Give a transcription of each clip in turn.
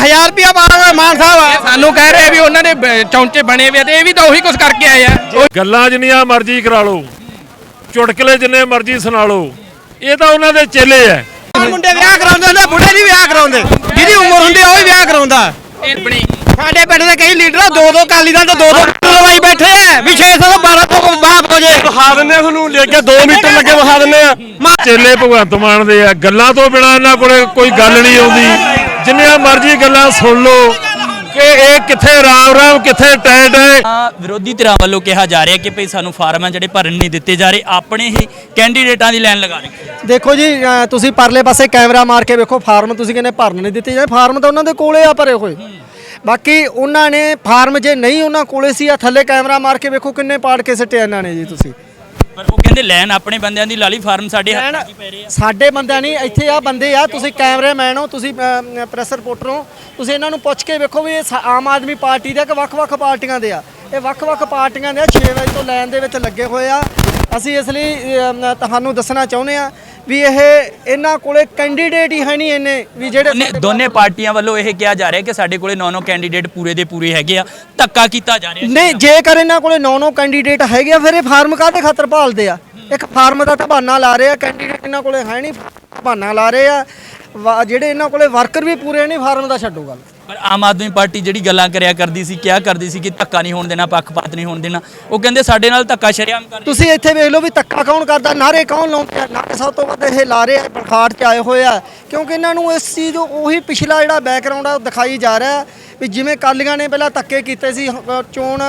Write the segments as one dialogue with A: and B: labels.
A: 1000 ਰੁਪਿਆ ਪਾਵਾਂਗੇ ਮਾਨ ਸਾਹਿਬ।
B: ਸਾਨੂੰ ਕਹਿ ਰਹੇ ਵੀ ਉਹਨਾਂ ਦੇ ਬ- ਚੌਂਚੇ ਬਣੇ ਹੋਏ ਆ ਤੇ ਇਹ ਵੀ ਤਾਂ ਉਹੀ ਕੁਝ ਕਰਕੇ ਆਏ ਆ।
C: ਗੱਲਾਂ ਜਿੰਨੀਆਂ ਮਰਜ਼ੀ ਕਰਾ ਲਓ ਚੁਟਕਲੇ ਜਿੰਨੇ ਮਰਜ਼ੀ ਸੁਣਾ ਲਓ ਇਹ ਤਾਂ ਉਹਨਾਂ ਦੇ ਚੇਲੇ ਐ
A: ਮੁੰਡੇ ਵਿਆਹ ਕਰਾਉਂਦੇ ਨੇ ਬੁੱਢੇ ਨਹੀਂ ਵਿਆਹ ਕਰਾਉਂਦੇ। ਜਿਹਦੀ ਉਮਰ ਹੁੰਦੀ ਆ ਉਹ ਹੀ ਵਿਆਹ ਕਰਾਉਂਦਾ।
B: ਇਹ ਬਣੀ
A: ਸਾਡੇ ਪਿੰਡ ਦੇ ਕਈ ਲੀਡਰ ਆ, ਦੋ ਦੋ ਕਾਲੀ ਦਲ ਤੇ ਦੋ ਦੋ ਲਵਾਈ ਬੈਠੇ ਆ ਵੀ 600 12 ਤੋਂ ਬਾਪ ਹੋ ਜੇ।
C: ਵਿਖਾ ਦਿੰਨੇ ਆ ਤੁਹਾਨੂੰ ਲੈ ਕੇ 2 ਮੀਟਰ ਲੱਗੇ ਵਿਖਾ ਦਿੰਨੇ ਆ। ਚੇਲੇ ਭਗਵੰਤ ਮਾਨ ਦੇ ਆ ਗੱਲਾਂ ਤੋਂ ਬਿਨਾ ਇਹਨਾਂ ਕੋਲੇ ਕੋਈ ਗੱਲ ਨਹੀਂ ਆਉਂਦੀ। ਜਿੰਨੀਆਂ ਮਰਜ਼ੀ ਗੱਲਾਂ ਸੁਣ ਲਓ ਕਿ ਇਹ ਕਿੱਥੇ ਰਾਮ ਰਾਮ ਕਿੱਥੇ ਟੈ ਟੈ
D: ਤਾਂ ਵਿਰੋਧੀ ਧਿਰਾਂ ਵੱਲੋਂ ਕਿਹਾ ਜਾ ਰਿਹਾ ਕਿ ਭਈ ਸਾਨੂੰ ਫਾਰਮ ਆ ਜਿਹੜੇ ਭਰਨ ਨਹੀਂ ਦਿੱਤੇ ਜਾ ਰਹੇ ਆਪਣੇ ਹੀ ਕੈਂਡੀਡੇਟਾਂ ਦੀ ਲਾਈਨ ਲਗਾ ਰਹੇ।
E: ਦੇਖੋ ਜੀ ਤੁਸੀਂ ਪਰਲੇ ਪਾਸੇ ਕੈਮਰਾ ਮਾਰ ਕੇ ਵੇਖੋ ਫਾਰਮ ਤੁਸੀਂ ਕਹਿੰਦੇ ਭਰਨ ਨਹੀਂ ਦਿੱਤੇ ਜਾਂਦੇ ਫਾਰਮ ਤਾਂ ਉਹਨਾਂ ਦੇ ਕੋਲੇ ਆ ਭਰੇ ਹੋਏ। ਬਾਕੀ ਉਹਨਾਂ ਨੇ ਫਾਰਮ ਜੇ ਨਹੀਂ ਉਹਨਾਂ ਕੋਲੇ ਸੀ ਆ ਥੱਲੇ ਕੈਮਰਾ ਮਾਰ ਕੇ ਵੇਖੋ ਕਿੰਨੇ ਪਾੜ ਕੇ ਸਿੱਟੇ ਇਹਨਾਂ ਨੇ ਜੀ ਤੁਸੀਂ।
D: ਪਰ ਉਹ ਕਹਿੰਦੇ ਲੈਣ ਆਪਣੇ ਬੰਦਿਆਂ ਦੀ ਲਾਲੀ ਫਾਰਮ ਸਾਡੇ ਹੱਥਾਂ 'ਚ ਹੀ ਪੈ ਰਹੇ ਆ।
E: ਸਾਡੇ ਬੰਦਿਆਂ ਨਹੀਂ ਇੱਥੇ ਆ ਬੰਦੇ ਆ ਤੁਸੀਂ ਕੈਮਰਾਮੈਨ ਹੋ ਤੁਸੀਂ ਪ੍ਰੈਸ ਰਿਪੋਰਟਰ ਹੋ ਤੁਸੀਂ ਇਹਨਾਂ ਨੂੰ ਪੁੱਛ ਕੇ ਵੇਖੋ ਵੀ ਇਹ ਸਾ- ਆਮ ਆਦਮੀ ਪਾਰਟੀ ਦੇ ਕਿ ਵੱਖ-ਵੱਖ ਪਾਰਟੀਆਂ ਦੇ ਆ। ਇਹ ਵੱਖ-ਵੱਖ ਪਾਰਟੀਆਂ ਦੇ ਆ 6 ਵਜੇ ਤੋਂ ਲਾਈਨ ਦੇ ਵਿੱਚ ਲੱਗੇ ਹੋਏ ਆ। ਅਸੀਂ ਇਸ ਲਈ ਅਮ, ਤੁਹਾਨੂੰ ਦੱਸਣਾ ਚਾਹੁੰਦੇ ਆ ਵੀ ਇਹ ਇਹਨਾਂ ਕੋਲੇ ਕੈਂਡੀਡੇਟ ਹੀ ਹੈ ਨਹੀਂ ਇੰਨੇ ਵੀ ਜਿਹੜੇ
D: ਦੋਨੇ ਦੋਨੇ ਪਾਰਟੀਆਂ ਵੱਲੋਂ ਇਹ ਕਿਹਾ ਜਾ ਰਿਹਾ ਕਿ ਸਾਡੇ ਕੋਲੇ ਨੌ ਨੌ ਕੈਂਡੀਡੇਟ ਪੂਰੇ ਦੇ ਪੂਰੇ ਹੈਗੇ ਆ। ਧੱਕਾ ਕੀਤਾ ਜਾ ਰਿਹਾ
E: ਨਹੀਂ ਜੇਕਰ ਇਹਨਾਂ ਕੋਲੇ 9-9 ਕੈਂਡੀਡੇਟ ਹੈਗੇ ਆ ਫਿਰ ਇਹ ਫਾਰਮ ਕਾਹਦੇ ਖਾਤਰ ਭਾਲਦੇ ਆ? ਇੱਕ ਫਾਰਮ ਦਾ ਤਾਂ ਬਹਾਨਾ ਲਾ ਰਹੇ ਆ ਕੈਂਡੀਡੇਟ ਇਹਨਾਂ ਕੋਲੇ ਹੈ ਨਹੀਂ ਬਹਾਨਾ ਲਾ ਰਹੇ ਆ। ਵਾ- ਜਿਹੜੇ ਇਹਨਾਂ ਕੋਲੇ ਵਰਕਰ ਵੀ ਪੂਰੇ ਨਹੀਂ ਫਾਰਮ ਦਾ ਛੱਡੋ ਗੱਲ।
D: ਪਰ ਆਮ ਆਦਮੀ ਪਾਰਟੀ ਜਿਹੜੀ ਗੱਲਾਂ ਕਰਿਆ ਕਰਦੀ ਸੀ, ਕਿਹਾ ਕਰਦੀ ਸੀ ਕਿ ਧੱਕਾ ਨਹੀਂ ਹੋਣ ਦੇਣਾ, ਪੱਖਪਾਤ ਨਹੀਂ ਹੋਣ ਦੇਣਾ, ਉਹ ਕਹਿੰਦੇ ਸਾਡੇ ਨਾਲ ਧੱਕਾ ਸ਼ਰੇਆਮ ਕਰ
E: ਤੁਸੀਂ ਇੱਥੇ ਵੇਖ ਲਓ ਵੀ ਧੱਕਾ ਕੌਣ ਕਰਦਾ ਨਾਰੇ ਕੌਣ ਲਾਉਂਦੇ ਆ? ਨਾਰੇ ਸਭ ਤੋਂ ਵੱਧ ਇਹ ਲਾ ਰਹੇ ਆ ਬਰਖਾੜ ਚ ਆਏ ਹੋਏ ਆ। ਕਿਉਂਕਿ ਇਹਨਾਂ ਨੂੰ ਇਸ ਚੀਜ਼ ਉਹੀ ਪਿਛਲਾ ਜਿਹੜਾ ਬੈਕਗ੍ਰਾਉਂਡ ਆ, ਉਹ ਦਿਖਾਈ ਜਾ ਰਿਹਾ ਵੀ ਜਿਵੇਂ ਕਾਲੀਆਂ ਨੇ ਪਹਿਲਾਂ ਧੱਕੇ ਕੀਤੇ ਸੀ ਚੋਣ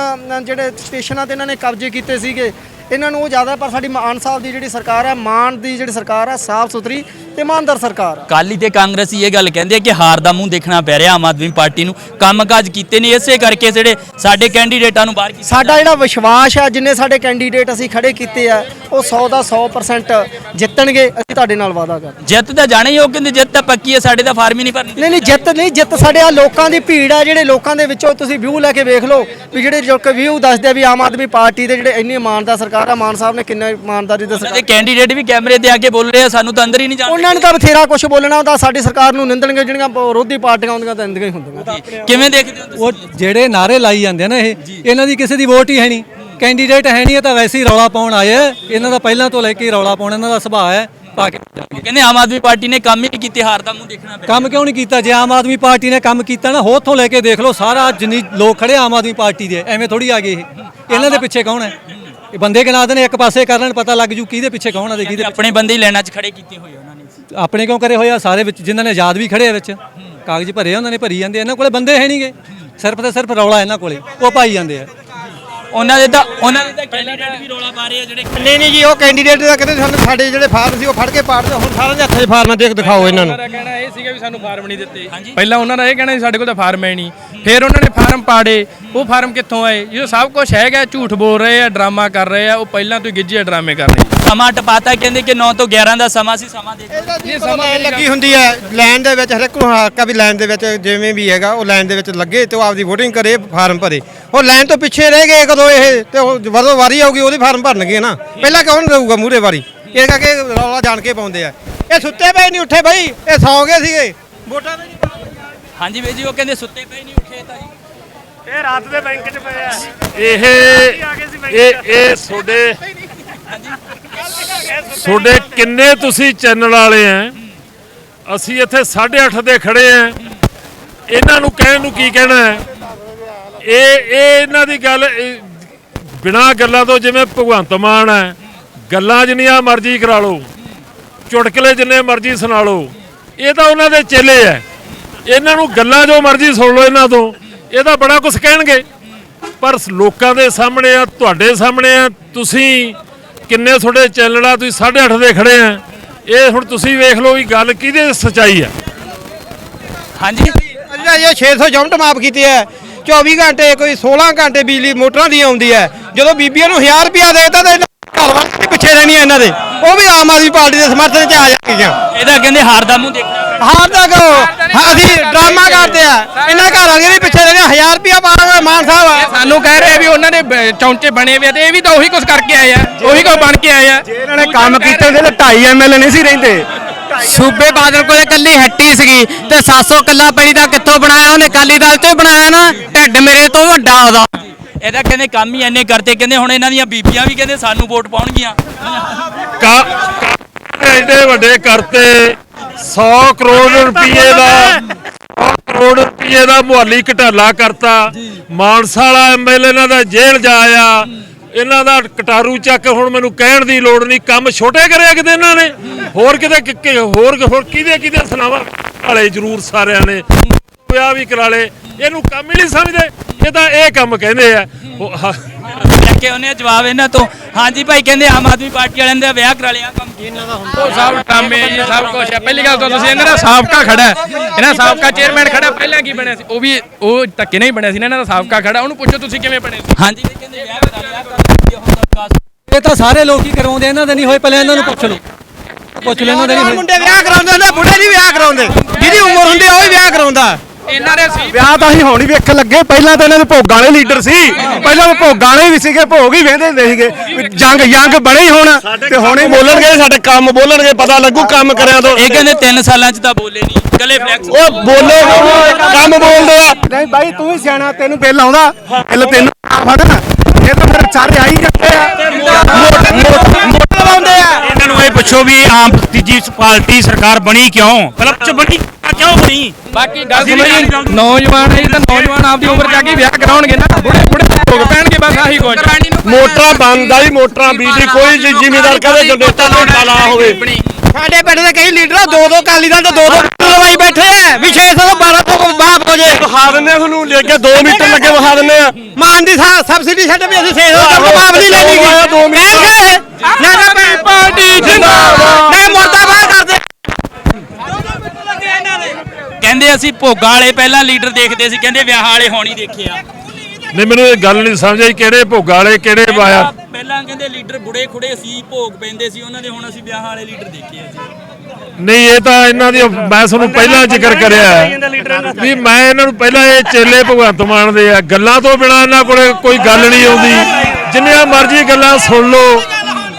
E: ਜਿਹੜੇ ਸਟੇਸ਼ਨਾਂ ਤੇ ਇਹਨਾਂ ਨੇ ਕਬਜ਼ੇ ਕੀਤੇ ਸੀਗੇ। ਇਹਨਾਂ ਨੂੰ ਉਹ ਜ਼ਿਆਦਾ, ਪਰ ਸਾਡੀ ਮਾਨ ਸਾਹਿਬ ਦੀ ਜਿਹੜੀ ਸਰਕਾਰ ਹੈ ਮਾਨ ਦੀ ਜਿਹੜੀ ਸਰਕਾਰ ਹੈ ਸਾਫ਼ ਸੁਥਰੀ ਤੇ ਇਮਾਨਦਾਰ ਸਰਕਾਰ ਆ।
D: ਕਾਲੀ ਤੇ ਕਾਂਗਰਸੀ ਇਹ ਗੱਲ ਕਹਿੰਦੇ ਆ ਕਿ ਹਾਰ ਦਾ ਮੂੰਹ ਦੇਖਣਾ ਪੈ ਰਿਹਾ ਆਮ ਆਦਮੀ ਪਾਰਟੀ ਨੂੰ। ਕੰਮਕਾਜ ਕੀਤੇ ਨੇ ਇਸੇ ਕਰਕੇ ਜਿਹੜੇ ਸਾਡੇ ਕੈਂਡੀਡੇਟਾਂ ਨੂੰ ਬਾਹਰ ਕੀਤਾ
E: ਸਾਡਾ ਜਿਹੜਾ ਵਿਸ਼ਵਾਸ ਹੈ ਜਿੰਨੇ ਸਾਡੇ ਕੈਂਡੀਡੇਟ ਅਸੀਂ ਖੜੇ ਕੀਤੇ ਆ ਉਹ 100 ਦਾ 100% ਜਿੱਤਣਗੇ। ਤੁਹਾਡੇ ਨਾਲ ਵਾਅਦਾ ਕਰਦੇ
D: ਜਿੱਤ ਤਾਂ ਜਾਣੇ ਹੀ ਉਹ ਕਹਿੰਦੇ ਜਿੱਤ ਤਾਂ ਪੱਕੀ ਹੈ ਸਾਡੇ ਤਾਂ ਫਾਰਮ ਹੀ ਨਹੀਂ ਭਰਨੀ।
E: ਨਹੀਂ ਨਹੀਂ ਜਿੱਤ ਨਹੀਂ ਜਿੱਤ ਸਾਡੇ ਆ ਲੋਕਾਂ ਦੀ ਭੀੜ ਆ ਜਿਹੜੇ ਲੋਕਾਂ ਦੇ ਵਿੱਚੋਂ ਤੁਸੀਂ ਵਿਊ ਲੈ ਕੇ ਵੇਖ ਲਓ ਵੀ ਜਿਹੜੇ ਲੋਕ ਵਿਊ ਦੱਸਦੇ ਆ ਵੀ ਆਮ ਆਦਮੀ ਪਾਰਟੀ ਦੇ ਜਿਹੜੇ ਇੰਨੀ ਇਮਾਨਦਾਰ ਸਰਕਾਰ ਆ ਮਾਨ ਸਾਹਿਬ ਨੇ ਕਿੰਨਾ ਇਮਾਨਦਾਰੀ ਦਾ
D: ਦੇ
E: ਸਰਕਾਰ
D: ਕੈਂਡੀਡੇਟ ਵੀ ਕੈਮਰੇ ਤੇ ਆ ਕੇ ਬੋਲ ਰਹੇ ਆ ਸਾਨੂੰ ਤਾਂ ਅੰਦਰ ਹੀ ਨਹੀਂ ਜਾਣ
E: ਉਹਨਾਂ ਨੂੰ ਤਾਂ ਬਥੇਰਾ ਕੁਝ ਬੋਲਣਾ ਹੁੰਦਾ ਸਾਡੀ ਸਰਕਾਰ ਨੂੰ ਨਿੰਦਣਗੇ ਜਿਹੜੀਆਂ ਵਿਰੋਧੀ ਪਾਰਟੀਆਂ ਹੁੰਦੀਆਂ ਤਾਂ ਇੰਦੀਆਂ ਹੀ ਹੁੰਦੀਆਂ।
D: ਕਿਵੇਂ ਦੇਖਦੇ ਹੋ ਤੁਸੀਂ?
F: ਉਹ ਜਿਹੜੇ ਨਾਰੇ ਲਾਈ ਜਾਂਦੇ ਆ ਨਾ ਇਹ ਇਹਨਾਂ ਦੀ ਕਿਸੇ ਦੀ ਵੋਟ ਹੀ ਹੈ ਨਹੀਂ। ਕੈਂਡੀਡੇਟ ਹੈ ਨਹੀਂ ਇਹ ਤਾਂ ਵੈਸੇ ਹੀ ਰੌਲਾ ਪਾਉਣ ਆਏ ਆ। ਇਹਨਾਂ ਦਾ ਪਹਿਲਾਂ ਤੋਂ ਲੈ ਕੇ ਹੀ ਰੌਲਾ ਪਾਉਣ ਇਹਨਾਂ ਦਾ ਸੁਭਾਅ ਹੈ। ਪਾ ਕੇ
D: ਉਹ ਕਹਿੰਦੇ ਆਮ ਆਦਮੀ ਪਾਰਟੀ ਨੇ ਕੰਮ ਹੀ ਨਹੀਂ ਕੀਤੇ ਹਾਰ ਦਾ ਮੂੰਹ ਦੇਖਣਾ ਪਿਆ
F: ਕੰਮ ਕਿਉਂ ਨਹੀਂ ਕੀਤਾ? ਜੇ ਆਮ ਆਦਮੀ ਪਾਰਟੀ ਨੇ ਕੰਮ ਕੀਤਾ ਨਾ ਹੋਥੋਂ ਲੈ ਕੇ ਦੇਖ ਲਓ ਸਾਰਾ ਜਿੰਨੀ ਲੋਕ ਖੜੇ ਆਮ ਆਦਮੀ ਪਾਰਟੀ ਦੇ ਐਵੇਂ ਥੋੜੀ ਆ ਗਏ ਇਹ। ਇਹਨਾਂ ਦੇ ਪਿੱਛੇ ਕੌਣ ਹੈ? ਇਹ ਬੰਦੇ ਗਿਣਾ ਦੇਣ ਇੱਕ ਪਾਸੇ ਕਰ ਲੈਣ ਪਤਾ ਲੱਗ ਜੂ ਕਿਹਦੇ ਪਿੱਛੇ ਕੌਣ ਹੈ ਤੇ ਕਿਹਦੇ
D: ਆਪਣੇ ਬੰਦੇ ਹੀ ਲਾਈਨਾਂ 'ਚ ਖੜੇ ਕੀਤੇ ਹੋਏ ਉਹਨਾਂ ਨੇ।
F: ਆਪਣੇ ਕਿਉਂ ਕਰੇ ਹੋਏ ਆ? ਸਾਰੇ ਵਿੱਚ ਜਿਨ੍ਹਾਂ ਨੇ ਆਜ਼ਾਦ ਵੀ ਖੜੇ ਆ ਵਿੱਚ। ਕਾਗਜ਼ ਭਰੇ ਆ, ਉਹਨਾਂ ਨੇ ਭਰੀ ਜਾਂਦੇ ਆ। ਇਹਨਾਂ ਕੋਲੇ ਬੰਦੇ ਹੈ ਨਹੀਂਗੇ ਸਿਰਫ ਤੇ ਸਿਰਫ ਰੌਲਾ ਇਹਨਾਂ ਕੋਲੇ। ਉਹ ਪਾਈ ਜਾਂਦੇ ਆ।
D: ਉਹਨਾਂ ਦੇ ਤਾਂ ਉਹਨਾਂ ਦੇ ਤਾਂ ਕੈਂਡੀਡੇਟ ਵੀ ਰੌਲਾ ਪਾ ਰਹੇ ਆ ਜਿਹੜੇ
A: ਨਹੀਂ ਨਹੀਂ ਜੀ ਉਹ ਕੈਂਡੀਡੇਟ ਦਾ ਕਹਿੰਦੇ ਸਾਨੂੰ ਸਾਡੇ ਜਿਹੜੇ ਫਾਰਮ ਸੀ ਉਹ ਫੜ ਕੇ ਪਾੜਦੇ ਹੁਣ ਸਾਰਿਆਂ ਦੇ ਹੱਥਾਂ 'ਚ ਫਾਰਮ ਦੇਖ ਦਿਖਾਓ ਇਹਨਾਂ ਨੂੰ।
B: ਉਹਨਾਂ ਦਾ ਕਹਿਣਾ ਇਹ ਸੀਗਾ ਵੀ ਸਾਨੂੰ ਫਾਰਮ ਨਹੀਂ ਦਿੱਤੇ। ਪਹਿਲਾਂ ਉਹਨਾਂ ਦਾ ਇਹ ਕਹਿਣਾ ਸੀ ਸਾਡੇ ਕੋਲ ਤਾਂ ਫਾਰਮ ਹੈ ਨਹੀਂ। ਫਿਰ ਉਹਨਾਂ ਨੇ ਫਾਰਮ ਪਾੜੇ ਉਹ ਫਾਰਮ ਕਿੱਥੋਂ ਆਏ? ਜਦੋਂ ਸਭ ਕੁਝ ਹੈਗਾ ਝੂਠ ਬੋਲ ਰਹੇ ਆ ਡਰਾਮਾ ਕਰ ਰਹੇ ਆ ਉਹ ਪਹਿਲਾਂ ਤੋਂ ਹੀ ਗਿੱਜੇ ਡਰਾਮੇ ਕਰ ਰਹੇ
D: ਸਮਾਂ ਟਪਾਤਾ ਕਹਿੰਦੇ ਕਿ 9 ਤੋਂ 11 ਦਾ ਸਮਾਂ ਸੀ ਸਮਾਂ ਦੇਖ
A: ਇਹ ਸਮਾਂ ਲੱਗੀ ਹੁੰਦੀ ਹੈ ਲਾਈਨ ਦੇ ਵਿੱਚ ਹਰੇਕ ਨੂੰ ਹੱਕ ਵੀ ਲਾਈਨ ਦੇ ਵਿੱਚ ਜਿਵੇਂ ਵੀ ਹੈਗਾ ਉਹ ਲਾਈਨ ਦੇ ਵਿੱਚ ਲੱਗੇ ਤੇ ਉਹ ਆਪਦੀ VOTING ਕਰੇ ਫਾਰਮ ਭਰੇ। ਉਹ ਲਾਈਨ ਤੋਂ ਪਿੱਛੇ ਰਹਿ ਗਏ ਕਦੋਂ ਇਹ ਤੇ ਉਹ ਜਦੋਂ ਵਾਰੀ ਆਊਗੀ ਉਹਦੀ ਫਾਰਮ ਭਰਨਗੇ ਨਾ। ਪਹਿਲਾਂ ਕੌਣ ਰਹੂਗਾ ਮੂਰੇ ਵਾਰੀ? ਇਹ ਕਰਕੇ ਰੌਲਾ ਜਾਣ ਕੇ ਪਾਉਂਦੇ ਆ। ਇਹ ਸੁੱਤੇ ਪਏ ਨਹੀਂ ਉੱਠੇ ਬਈ ਇਹ ਸੌ ਗਏ ਸੀਗੇ। ਵੋਟਾਂ ਦੇ ਨਹੀਂ
D: ਹਾਂਜੀ ਬਈ ਜੀ ਉਹ ਕਹਿੰਦੇ ਸੁੱਤੇ ਪਏ ਨਹੀਂ ਉੱਠੇ ਤਾਂ ਜੀ।
C: ਇਹ ਰਾਤ ਦੇ ਬੈਂਕ 'ਚ ਪਏ ਆ। ਇਹ ਇਹ ਇਹ ਤੁਹਾਡੇ ਤੁਹਾਡੇ ਕਿੰਨੇ ਤੁਸੀਂ ਚੈਨਲ ਵਾਲੇ ਆ ਅਸੀਂ ਇੱਥੇ 8:30 ਦੇ ਖੜੇ ਆ ਇਹਨਾਂ ਨੂੰ ਕਹਿਣ ਨੂੰ ਕੀ ਕਹਿਣਾ ਹੈ ਇਹ ਇਹ ਇਹਨਾਂ ਦੀ ਗੱਲ, ਇਹ ਬਿਨਾਂ ਗੱਲਾਂ ਤੋਂ ਜਿਵੇਂ ਭਗਵੰਤ ਮਾਨ ਹੈ ਗੱਲਾਂ ਜਿੰਨੀਆਂ ਮਰਜ਼ੀ ਕਰਾ ਲਓ। ਚੁਟਕਲੇ ਜਿੰਨੇ ਮਰਜ਼ੀ ਸੁਣਾ ਲਓ। ਇਹ ਤਾਂ ਉਹਨਾਂ ਦੇ ਚੇਲੇ ਐ। ਇਹਨਾਂ ਨੂੰ ਗੱਲਾਂ ਜੋ ਮਰਜ਼ੀ ਸੁਣ ਲਓ ਇਹਨਾਂ ਤੋਂ। ਇਹ ਤਾਂ ਬੜਾ ਕੁਝ ਕਹਿਣਗੇ। ਪਰ ਲੋਕਾਂ ਦੇ ਸਾਹਮਣੇ ਆ, ਤੁਹਾਡੇ ਸਾਹਮਣੇ ਆ, ਤੁਸੀਂ ਕਿੰਨੇ ਤੁਹਾਡੇ ਚੈਨਲ ਆ ਤੁਸੀਂ 8:30 ਦੇ ਖੜੇ ਆ? ਇਹ ਹੁਣ ਤੁਸੀਂ ਵੇਖ ਲਓ ਵੀ ਗੱਲ ਕਿਹਦੇ ਸੱਚਾਈ ਆ।
D: ਹਾਂਜੀ।
A: ਅੱਛਾ ਇਹ 600 ਯੂਨਿਟ ਮਾਫ ਕੀਤੀ ਹੈ। 24 ਘੰਟੇ ਕੋਈ 16 ਘੰਟੇ ਬਿਜਲੀ ਮੋਟਰਾਂ ਦੀ ਆਉਂਦੀ ਹੈ। ਜਦੋਂ ਬੀਬੀਆਂ ਨੂੰ 1000 ਰੁਪਿਆ ਦੇਤਾ ਤੇ ਘਰ ਵਾਲੇ ਵੀ ਪਿੱਛੇ ਰਹਿਣੀ ਇਹਨਾਂ ਦੇ। ਉਹ ਵੀ ਆਮ ਆਦਮੀ ਪਾਰਟੀ ਦੇ ਸਮਰਥਨ 'ਚ ਆ ਜਾਣਗੀਆਂ
D: ਇਹਦਾ ਕਹਿੰਦੇ ਹਾਰ ਦਾ ਮੂੰਹ ਦੇਖਣਾ। ਪੈਣਾ।
A: ਹਾਰ ਦਾ ਕਰੋ। ਹਾਂ, ਅਸੀਂ ਡਰਾਮਾ ਕਰਦੇ ਆ। ਇਹਨਾਂ ਘਰ ਵਾਲੇ ਵੀ ਪਿੱਛੇ ਰਹਿਣੇ 1000 ਰੁਪਿਆ ਪਾਵਾਂਗੇ ਮਾਨ ਸਾਹਿਬ
B: ਸਾਨੂੰ ਕਹਿ ਰਹੇ ਵੀ ਉਹਨਾਂ ਦੇ ਬ- ਚੌਂਚੇ ਬਣੇ ਹੋਏ ਆ ਤੇ ਇਹ ਵੀ ਤਾਂ ਉਹੀ ਕੁਝ ਕਰਕੇ ਆਏ ਆ ਉਹੀ ਕੁਝ ਬਣ ਕੇ ਆਏ ਆ।
A: ਇਹਨਾਂ ਨੇ ਕੰਮ ਕੀਤੇ ਤੇ 2.5 ਐਮਐਲਏ ਨਹੀਂ ਸੀ ਰਹਿੰਦੇ।
G: ਸੂਬੇ ਬਾਦਲ ਕੋਲੇ ਕੱਲੀ ਹੱਟੀ ਸੀਗੀ ਤੇ 700 ਕਿੱਲਾ ਪੈਲੀ ਦਾ ਕਿੱਥੋਂ ਬਣਾਇਆ ਉਹਨੇ? ਅਕਾਲੀ ਦਲ ਤੋਂ ਹੀ ਬਣਾਇਆ ਨਾ। ਢਿੱਡ ਮੇਰੇ ਤੋਂ ਵੱਡਾ ਉਹਦਾ।
H: ਇਹਦਾ ਕਹਿੰਦੇ ਕੰਮ ਹੀ ਐਨੇ ਕਰਤੇ ਕਹਿੰਦੇ ਹੁਣ ਇਹਨਾਂ ਦੀਆਂ ਬੀਬੀਆਂ ਵੀ ਕਹਿੰਦੇ ਸਾਨੂੰ ਵੋਟ ਪਾਉਣਗੀਆਂ।
C: ਕਾ ਕਾ- ਐਡੇ ਵੱਡੇ ਕਰਤੇ 100 ਕਰੋੜ ਰੁਪਏ ਦਾ 100 ਕਰੋੜ ਰੁਪਏ ਦਾ ਮੁਹੱਲੀ ਘਟਾਲਾ ਕਰਤਾ। ਮਾਨਸਾ ਵਾਲਾ ਐਮਐਲਏ ਇਹਨਾਂ ਦਾ ਜੇਲ੍ਹ ਜਾ ਆਇਆ। ਇਹਨਾਂ ਦਾ ਕਟਾਰੂ ਚੱਕ ਹੁਣ ਮੈਨੂੰ ਕਹਿਣ ਦੀ ਲੋੜ ਨਹੀਂ ਕੰਮ ਛੋਟੇ ਕਰਿਆ ਕਿਤੇ ਇਹਨਾਂ ਨੇ? ਹੋਰ ਕਿਤੇ ਹੋਰ ਹੋਰ ਕਿਹਦੇ ਕਿਹਦੇ ਸੁਣਾਵਾ ਵਾਲੇ ਜ਼ਰੂਰ ਸਾਰਿਆਂ ਨੇ। ਵਿਆਹ ਵੀ ਕਰਾ ਲੇ। ਇਹਨੂੰ ਕੰਮ ਹੀ ਨਹੀਂ ਸਮਝਦੇ। ਇਹ ਤਾਂ ਇਹ ਕੰਮ ਕਹਿੰਦੇ ਆ।
H: ਕੇ ਉਹਨੇ ਜਵਾਬ ਇਹਨਾਂ ਤੋਂ। ਹਾਂਜੀ ਭਾਈ ਕਹਿੰਦੇ ਆਮ ਆਦਮੀ ਪਾਰਟੀ ਵਾਲਿਆਂ ਦਾ ਵਿਆਹ ਕਰਾ ਲਿਆ ਕੰਮ।
B: ਉਹ ਸਭ ਕੰਮ ਹੈ ਜੀ ਸਭ ਕੁਝ ਹੈ ਪਹਿਲੀ ਗੱਲ ਤਾਂ ਤੁਸੀਂ ਇਹਨਾਂ ਦਾ ਸਾਬਕਾ ਖੜਾ ਹੈ। ਇਹਨਾਂ ਦਾ ਸਾਬਕਾ ਚੇਅਰਮੈਨ ਖੜਾ ਪਹਿਲਾਂ ਕੀ ਬਣਿਆ ਸੀ? ਉਹ ਵੀ ਉਹ ਧੱਕੇ ਨਹੀਂ ਬਣਿਆ ਸੀ ਨਾ ਇਹਨਾਂ ਦਾ ਸਾਬਕਾ ਖੜਾ। ਉਹਨੂੰ ਪੁੱਛੋ ਤੁਸੀਂ ਕਿਵੇਂ ਬਣੇ ਸੀ।
H: ਹਾਂਜੀ ਇਹ ਕਹਿੰਦੇ ਵਿਆਹ ਕਰਾ ਲਿਆ ਕਰ ਹੁਣ ਦਾ ਵਿਕਾਸ
F: ਇਹ ਤਾਂ ਸਾਰੇ ਲੋਕ ਹੀ ਕਰਵਾਉਂਦੇ ਇਹਨਾਂ ਦੇ ਨਹੀਂ ਹੋਏ ਪਹਿਲਾਂ ਇਹਨਾਂ ਨੂੰ ਪੁੱਛ ਲਓ। ਪੁੱਛ ਇਹਨਾਂ ਦੇ ਨਹੀਂ ਹੋਏ।
A: ਮੁੰਡੇ ਵਿਆਹ ਕਰਾਉਂਦੇ ਨੇ ਬੁੱਢੇ ਨਹੀਂ ਵਿਆਹ ਕਰਾਉਂਦੇ। ਜਿਹਦੀ ਉਮਰ ਹੁੰਦੀ ਉਹ ਹੀ ਵਿਆਹ ਕਰਾਉਂਦਾ।
B: ਇਹਨਾਂ ਦੇ ਸੀ।
I: ਵਿਆਹ ਤਾਂ ਅਸੀਂ ਹੁਣ ਹੀ ਵੇਖਣ ਲੱਗੇ। ਪਹਿਲਾਂ ਤਾਂ ਇਹਨਾਂ ਦੇ ਭੋਗਾਂ ਵਾਲੇ ਲੀਡਰ ਸੀ। ਪਹਿਲਾਂ ਉਹ ਭੋਗਾਂ ਵਾਲੇ ਵੀ ਸੀਗੇ ਭੋਗ ਹੀ ਵੇਂਦੇ ਹੁੰਦੇ ਸੀਗੇ। ਜੰਗ ਜੰਗ ਬਣੇ ਹੀ ਹੁਣ। ਤੇ ਹੁਣ ਹੀ ਬੋਲਣਗੇ ਸਾਡੇ ਕੰਮ ਬੋਲਣਗੇ ਪਤਾ ਲੱਗੂ ਕੰਮ ਕਰਿਆ ਤੋਂ।
H: ਇਹ ਕਹਿੰਦੇ 3 ਸਾਲਾਂ 'ਚ ਤਾਂ ਬੋਲੇ ਨਹੀਂ ਕੱਲੇ ਫਲੈਕਸ
I: ਉਹ ਬੋਲੇ ਕੰਮ ਬੋਲਦੇ ਆ। ਨਹੀਂ ਬਾਈ ਤੂੰ ਵੀ ਸਿਆਣਾ ਤੈਨੂੰ ਬਿੱਲ ਆਉਂਦਾ। ਬਿੱਲ ਤੈਨੂੰ ਫੜ ਇਹ ਤਾਂ ਮੇਰੇ ਸਾਰੇ ਆਈ ਜਾਂਦੇ ਆ। ਮੋਟਰ ਲਾਉਂਦੇ ਆ।
J: ਇਹਨਾਂ ਨੂੰ ਇਹ ਪੁੱਛੋ ਵੀ ਆਮ ਤੀਜੀ ਪਾਰਟੀ ਸਰਕਾਰ ਬਣੀ ਕਿਉਂ? ਪਹਿਲਾਂ ਚ ਬਣੀ। ਕਿਉਂ ਬਣੀ?
B: ਬਾਕੀ ਗੱਲ ਸੁਣੋ ਜੀ ਨੌਜਵਾਨ ਹੈ ਜੀ ਤਾਂ ਨੌਜਵਾਨ ਆਪਦੀ ਉਮਰ ਜਾ ਕੇ ਵਿਆਹ ਕਰਾਉਣਗੇ ਨਾ। ਬੁੱਢੇ ਬੁੱਢੇ ਭੋਗ ਪੈਣਗੇ ਬਸ ਆਹੀ ਕੁਝ।
I: ਮੋਟਰਾਂ ਬੰਦ ਆ ਜੀ ਮੋਟਰਾਂ ਬਿਜਲੀ ਕੋਈ ਜੀ ਜ਼ਿਮੀਦਾਰ ਕਹੇ ਜਨਰੇਟਰ ਲੋਟਾ ਲਾ ਹੋਵੇ।
A: ਸਾਡੇ ਪਿੰਡ ਦੇ ਕਈ ਲੀਡਰ ਦੋ ਦੋ ਕਾਲੀ ਦਲ ਤੇ ਦੋ ਦੋ ਲਵਾਈ ਬੈਠੇ ਆ। ਵੀ 600 12 ਤੋਂ ਬਾਪ ਹੋ ਜੇ।
I: ਵਿਖਾ ਦਿੰਦੇ ਤੁਹਾਨੂੰ ਲੈ ਕੇ 2 ਮੀਟਰ ਲੱਗੇ ਵਿਖਾ ਦਿੰਦੇ ਆ।
A: ਮਾਨ ਦੀ ਸਾ- ਸਬਸਿਡੀ ਛੱਡ ਵੀ ਅਸੀਂ 600 ਤੋਂ ਬਾਪ ਨਹੀਂ ਲੈਣੀ
I: ਆਇਆ ਦੋ ਮੀਟਰ।
A: ਨਾ ਨਾ ਪਾਰਟੀ ਜਿੰਦਾਬਾਦ ਨਾ ਮੁਰਦਾਬਾਦ ਕਰਦੇ
H: ਕਹਿੰਦੇ ਅਸੀਂ ਭੋਗਾਂ ਵਾਲੇ ਪਹਿਲਾਂ ਲੀਡਰ ਦੇਖਦੇ ਸੀ ਕਹਿੰਦੇ ਵਿਆਹ ਵਾਲੇ ਹੁਣ ਹੀ ਦੇਖੇ ਆ।
C: ਨਹੀਂ ਮੈਨੂੰ ਇਹ ਗੱਲ ਨਹੀਂ ਸਮਝ ਆਈ ਕਿਹੜੇ ਭੋਗਾਂ ਵਾਲੇ ਕਿਹੜੇ ਵਾਇਆ?
H: ਪਹਿਲਾਂ ਕਹਿੰਦੇ ਲੀਡਰ ਬੁੜੇ ਖੁੜੇ ਸੀ ਭੋਗ ਪੈਂਦੇ ਸੀ ਉਹਨਾਂ ਦੇ ਹੁਣ ਅਸੀਂ ਵਿਆਹ ਵਾਲੇ ਲੀਡਰ ਦੇਖੇ ਆ ਜੀ।
C: ਨਹੀਂ ਇਹ ਤਾਂ ਇਹਨਾਂ ਦੀ ਮੈਂ ਤੁਹਾਨੂੰ ਪਹਿਲਾਂ ਜ਼ਿਕਰ ਕਰਿਆ। ਹੈ ਵੀ ਮੈਂ ਇਹਨਾਂ ਨੂੰ ਪਹਿਲਾਂ ਇਹ ਚੇਲੇ ਭਗਵੰਤ ਮਾਨ ਦੇ ਆ। ਗੱਲਾਂ ਤੋਂ ਬਿਨਾ ਇਹਨਾਂ ਕੋਲੇ ਕੋਈ ਗੱਲ ਨਹੀਂ ਆਉਂਦੀ। ਜਿੰਨੀਆਂ ਮਰਜ਼ੀ ਗੱਲਾਂ ਸੁਣ ਲਓ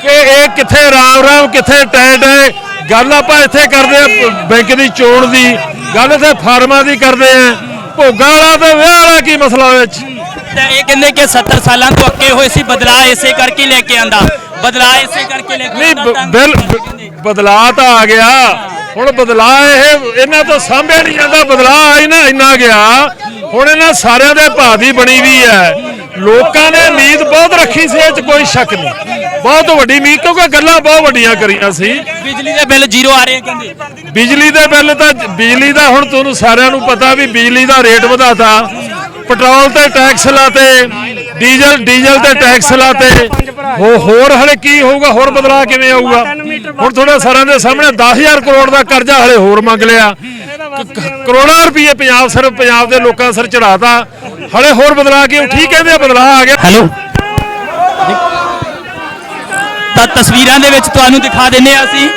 C: ਕਿ ਇਹ ਕਿੱਥੇ ਰਾਮ ਰਾਮ ਕਿੱਥੇ ਟੈ ਟੈ ਗੱਲ ਆਪਾਂ ਇੱਥੇ ਕਰਦੇ ਆ ਬੈਂਕ ਦੀ ਚੋਣ ਦੀ। ਗੱਲ ਇੱਥੇ ਫਾਰਮਾਂ ਦੀ ਕਰਦੇ ਆ। ਭੋਗਾਂ ਵਾਲਾ ਤੇ ਵਿਆਹ ਵਾਲਾ ਕੀ ਮਸਲਾ ਵਿੱਚ?
H: ਤੇ ਇਹ ਕਹਿੰਦੇ ਕਿ 70 ਸਾਲਾਂ ਤੋਂ ਅੱਕੇ ਹੋਏ ਸੀ ਬਦਲਾਅ ਇਸੇ ਕਰਕੇ ਲੈ ਕੇ ਆਂਦਾ। ਬਦਲਾਅ ਇਸੇ ਕਰਕੇ ਲੈ ਕੇ
C: ਨਹੀਂ
H: ਆਂਦਾ
C: ਬਿਲ। ਬਦਲਾਅ ਤਾਂ ਆ ਗਿਆ। ਹੁਣ ਬਦਲਾਅ ਇਹ ਇਹਨਾਂ ਤੋਂ ਸਾਂਭਿਆ ਨਹੀਂ ਜਾਂਦਾ। ਬਦਲਾਅ ਆਈ ਨਾ ਇੰਨਾ ਗਿਆ। ਹੁਣ ਇਹਨਾਂ ਸਾਰਿਆਂ ਦੇ ਭਾਅ ਦੀ ਬਣੀ ਵੀ ਹੈ। ਲੋਕਾਂ ਨੇ ਉਮੀਦ ਬਹੁਤ ਰੱਖੀ ਸੀ ਇਹ 'ਚ ਕੋਈ ਸ਼ੱਕ ਨਹੀਂ। ਬਹੁਤ ਵੱਡੀ ਉਮੀਦ ਕਿਉਂਕਿ ਗੱਲਾਂ ਬਹੁਤ ਵੱਡੀਆਂ ਕਰੀਆਂ ਸੀ।
H: ਬਿਜਲੀ ਦੇ ਬਿੱਲ ਜ਼ੀਰੋ ਆ ਰਹੇ ਆ ਕਹਿੰਦੇ।
C: ਬਿਜਲੀ ਦੇ ਬਿੱਲ ਤਾਂ ਬਿਜਲੀ ਦਾ ਹੁਣ ਤੁਹਾਨੂੰ ਸਾਰਿਆਂ ਨੂੰ ਪਤਾ ਵੀ ਬਿਜਲੀ ਦਾ ਰੇਟ ਵਧਾਤਾ। ਪੈਟਰੋਲ ਤੇ ਟੈਕਸ ਲਾਤੇ ਡੀਜ਼ਲ ਡੀਜ਼ਲ ਤੇ ਟੈਕਸ ਲਾਤੇ। ਹੋ- ਹੋਰ ਹਲੇ ਕੀ ਹੋਊਗਾ ਹੋਰ ਬਦਲਾਅ ਕਿਵੇਂ ਆਊਗਾ? ਹੁਣ ਤੁਹਾਡੇ ਸਾਰਿਆਂ ਦੇ ਸਾਹਮਣੇ 10000 ਕਰੋੜ ਦਾ ਕਰਜ਼ਾ ਹਲੇ ਹੋਰ ਮੰਗ ਲਿਆ। ਕਰੋੜਾਂ ਰੁਪਏ ਪੰਜਾਬ ਸਿਰ ਪੰਜਾਬ ਦੇ ਲੋਕਾਂ ਸਿਰ ਚੜਾਤਾ ਹਲੇ ਹੋਰ ਬਦਲਾਅ ਕਿਉਂ ਠੀਕ ਕਹਿੰਦੇ ਆ ਬਦਲਾਅ ਆ ਗਿਆ।
H: ਹੈਲੋ। ਤਾਂ ਤਸਵੀਰਾਂ ਦੇ ਵਿੱਚ ਤੁਹਾਨੂੰ ਦਿਖਾ ਦਿੰਨੇ ਆ ਅਸੀਂ।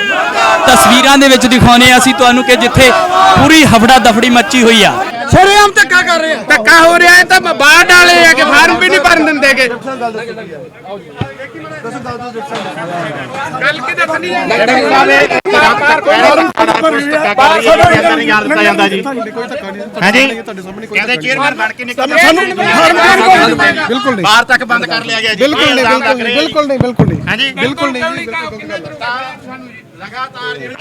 H: ਤਸਵੀਰਾਂ ਦੇ ਵਿੱਚ ਦਿਖਾਉਨੇ ਆ ਅਸੀਂ ਤੁਹਾਨੂੰ ਕਿ ਜਿੱਥੇ ਪੂਰੀ ਹਫੜਾ ਦਫੜੀ ਮੱਚੀ ਹੋਈ ਆ।
A: ਸ਼ਰੇਆਮ ਧੱਕਾ ਕਰ ਰਹੇ ਆ। ਧੱਕਾ ਹੋ ਰਿਹਾ ਹੈ ਤਾਂ ਬਾਹਰ ਡਾਲੇ ਆ ਕਿ ਫਾਰਮ ਵੀ ਨਹੀਂ ਭਰਨ ਦਿੰਦੇਗੇ ਗੱਲ ਕੀ ਦੱਸਣੀ ਹੈ
J: ਬਿਲਕੁਲ ਨਹੀਂ ਬਾਹਰ ਤੱਕ ਬੰਦ ਕਰ ਲਿਆ ਗਿਆ ਜੀ। ਬਿਲਕੁਲ ਨਹੀਂ ਬਿਲਕੁਲ ਨਹੀਂ ਬਿਲਕੁਲ ਨਹੀਂ ਹਾਂਜੀ? ਬਿਲਕੁਲ ਨਹੀਂ ਲਗਾਤਾਰ ਜਿਹੜੇ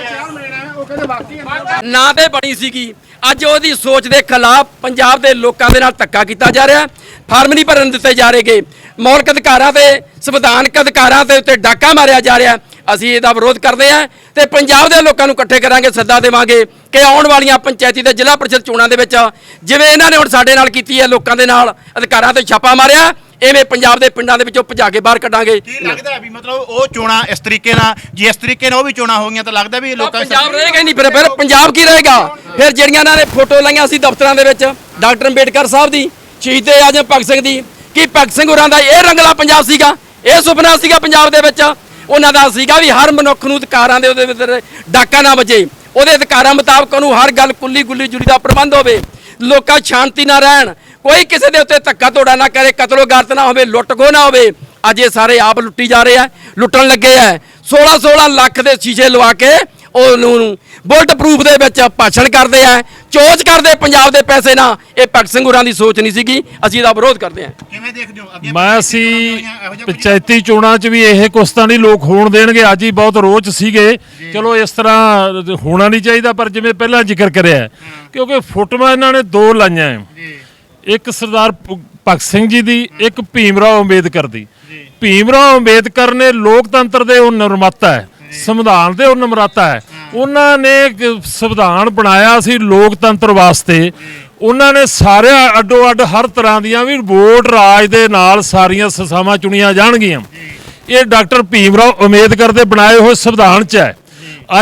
D: ਨਾ ਤੇ ਬਣੀ ਸੀਗੀ ਅੱਜ ਉਹਦੀ ਸੋਚ ਦੇ ਖਿਲਾਫ ਪੰਜਾਬ ਦੇ ਲੋਕਾਂ ਦੇ ਨਾਲ ਧੱਕਾ ਕੀਤਾ ਜਾ ਰਿਹਾ ਫਾਰਮ ਨਹੀਂ ਭਰਨ ਦਿੱਤੇ ਜਾ ਰਹੇਗੇ ਮੌਲਿਕ ਅਧਿਕਾਰਾਂ ਤੇ, ਸੰਵਿਧਾਨਕ ਅਧਿਕਾਰਾਂ ਦੇ ਉੱਤੇ ਡਾਕਾ ਮਾਰਿਆ ਜਾ ਰਿਹਾ ਅਸੀਂ ਇਹਦਾ ਵਿਰੋਧ ਕਰਦੇ ਹਾਂ ਤੇ ਪੰਜਾਬ ਦੇ ਲੋਕਾਂ ਨੂੰ ਇਕੱਠੇ ਕਰਾਂਗੇ, ਸੱਦਾ ਦੇਵਾਂਗੇ ਕਿ ਆਉਣ ਵਾਲੀਆਂ ਪੰਚਾਇਤੀ ਤੇ ਜ਼ਿਲ੍ਹਾ ਪਰਿਸ਼ਦ ਚੋਣਾਂ ਦੇ ਵਿੱਚ ਜਿਵੇਂ ਇਹਨਾਂ ਨੇ ਹੁਣ ਸਾਡੇ ਨਾਲ ਕੀਤੀ ਹੈ, ਲੋਕਾਂ ਦੇ ਨਾਲ ਅਧਿਕਾਰਾਂ ਤੇ ਛਾਪਾ ਮਾਰਿਆ ਐਵੇਂ ਪੰਜਾਬ ਦੇ ਪਿੰਡਾਂ ਦੇ ਵਿੱਚੋਂ ਭਜਾ ਕੇ ਬਾਹਰ ਕੱਢਾਂਗੇ।
J: ਕੀ ਲੱਗਦਾ ਹੈ ਵੀ ਮਤਲਬ ਉਹ ਚੋਣਾਂ ਇਸ ਤਰੀਕੇ ਨਾਲ ਜੇ ਇਸ ਤਰੀਕੇ ਨਾਲ ਉਹ ਵੀ ਚੋਣਾਂ ਹੋ ਗਈਆਂ ਤਾਂ ਲੱਗਦਾ ਵੀ ਲੋਕਾਂ
D: ਪੰਜਾਬ ਰਹੇਗਾ ਹੀ ਨਹੀਂ ਫਿਰ ਫਿਰ ਪੰਜਾਬ ਕੀ ਰਹੇਗਾ? ਫਿਰ ਜਿਹੜੀਆਂ ਇਹਨਾਂ ਨੇ ਫੋਟੋ ਲਾਈਆਂ ਸੀ ਦਫ਼ਤਰਾਂ ਦੇ ਵਿੱਚ ਡਾਕਟਰ ਅੰਬੇਡਕਰ ਸਾਹਿਬ ਦੀ ਸ਼ਹੀਦ ਆਜਮ ਭਗਤ ਸਿੰਘ ਦੀ ਕੀ ਭਗਤ ਸਿੰਘ ਹੋਰਾਂ ਦਾ ਇਹ ਰੰਗਲਾ ਪੰਜਾਬ ਸੀਗਾ ਇਹ ਸੁਪਨਾ ਸੀਗਾ ਪੰਜਾਬ ਦੇ ਵਿੱਚ। ਉਹਨਾਂ ਦਾ ਸੀਗਾ ਵੀ ਹਰ ਮਨੁੱਖ ਨੂੰ ਅਧਿਕਾਰਾਂ ਦੇ ਉਹਦੇ ਵਿੱਚ ਡਾਕਾ ਨਾ ਵੱਜੇ। ਉਹਦੇ ਅਧਿਕਾਰਾਂ ਮੁਤਾਬਕ ਉਹਨੂੰ ਹਰ ਗੱਲ ਕੁੱਲੀ ਗੁੱਲੀ ਜੁੜੀ ਦਾ ਪ੍ਰਬੰਧ ਹੋਵੇ। ਲੋਕਾਂ ਸ਼ਾਂਤੀ ਨਾਲ ਰਹਿਣ ਕੋਈ ਕਿਸੇ ਦੇ ਉੱਤੇ ਧੱਕਾ ਤੋੜਾ ਨਾ ਕਰੇ ਕਤਲੋ ਗਾਰਤ ਨਾ ਹੋਵੇ ਲੁੱਟ ਖੋਹ ਨਾ ਹੋਵੇ। ਅੱਜ ਇਹ ਸਾਰੇ ਆਪ ਲੁੱਟੀ ਜਾ ਰਹੇ ਆ ਲੁੱਟਣ ਲੱਗੇ ਆ। 16 16 ਲੱਖ ਦੇ ਸ਼ੀਸ਼ੇ ਲਵਾ ਕੇ ਉਹ ਨੂੰ ਬੁਲਟ ਪ੍ਰੂਫ ਦੇ ਵਿੱਚ ਭਾਸ਼ਣ ਕਰਦੇ ਆ। ਚੋਚ ਕਰਦੇ ਪੰਜਾਬ ਦੇ ਪੈਸੇ ਨਾਲ ਇਹ ਭਗਤ ਸਿੰਘ ਹੋਰਾਂ ਦੀ ਸੋਚ ਨਹੀਂ ਸੀਗੀ। ਅਸੀਂ ਇਹਦਾ ਵਿਰੋਧ ਕਰਦੇ ਆ।
K: ਕਿਵੇਂ ਦੇਖਦੇ ਹੋ? ਅੱਗੇ
C: ਮੈਂ ਅਸੀਂ ਪੰਚਾਇਤੀ ਚੋਣਾਂ 'ਚ ਵੀ ਇਹ ਕੁਸਤਾਂ ਨਹੀਂ ਲੋਕ ਹੋਣ ਦੇਣਗੇ। ਅੱਜ ਹੀ ਬਹੁਤ ਰੋਚ ਸੀਗੇ। ਚਲੋ ਇਸ ਤਰ੍ਹਾਂ ਹੋਣਾ ਨਹੀਂ ਚਾਹੀਦਾ ਪਰ ਜਿਵੇਂ ਪਹਿਲਾਂ ਜ਼ਿਕਰ ਕਰਿਆ ਕਿਉਂਕਿ ਫੋਟੋਆਂ ਇਹਨਾਂ ਨੇ ਦੋ ਲਾਈਆਂ। ਹੈ ਇੱਕ ਸਰਦਾਰ ਭ- ਭਗਤ ਸਿੰਘ ਜੀ ਦੀ ਇੱਕ ਭੀਮ ਰਾਓ ਅੰਬੇਦਕਰ ਦੀ। ਭੀਮ ਰਾਓ ਅੰਬੇਦਕਰ ਨੇ ਲੋਕਤੰਤਰ ਦੇ ਉਹ ਨਿਰਮਾਤਾ ਹੈ ਸੰਵਿਧਾਨ ਦੇ ਉਹ ਨਿਰਮਾਤਾ ਹੈ। ਉਹਨਾਂ ਨੇ ਇੱਕ ਸੰਵਿਧਾਨ ਬਣਾਇਆ ਸੀ ਲੋਕਤੰਤਰ ਵਾਸਤੇ। ਉਹਨਾਂ ਨੇ ਸਾਰਿਆਂ ਅੱਡੋ ਅੱਡ ਹਰ ਤਰ੍ਹਾਂ ਦੀਆਂ ਵੀ ਵੋਟ ਰਾਜ ਦੇ ਨਾਲ ਸਾਰੀਆਂ ਸਸਾਵਾਂ ਚੁਣੀਆਂ ਜਾਣਗੀਆਂ। ਇਹ ਡਾਕਟਰ ਭੀਮ ਰਾਓ ਅੰਬੇਦਕਰ ਦੇ ਬਣਾਏ ਹੋਏ ਸੰਵਿਧਾਨ 'ਚ ਹੈ।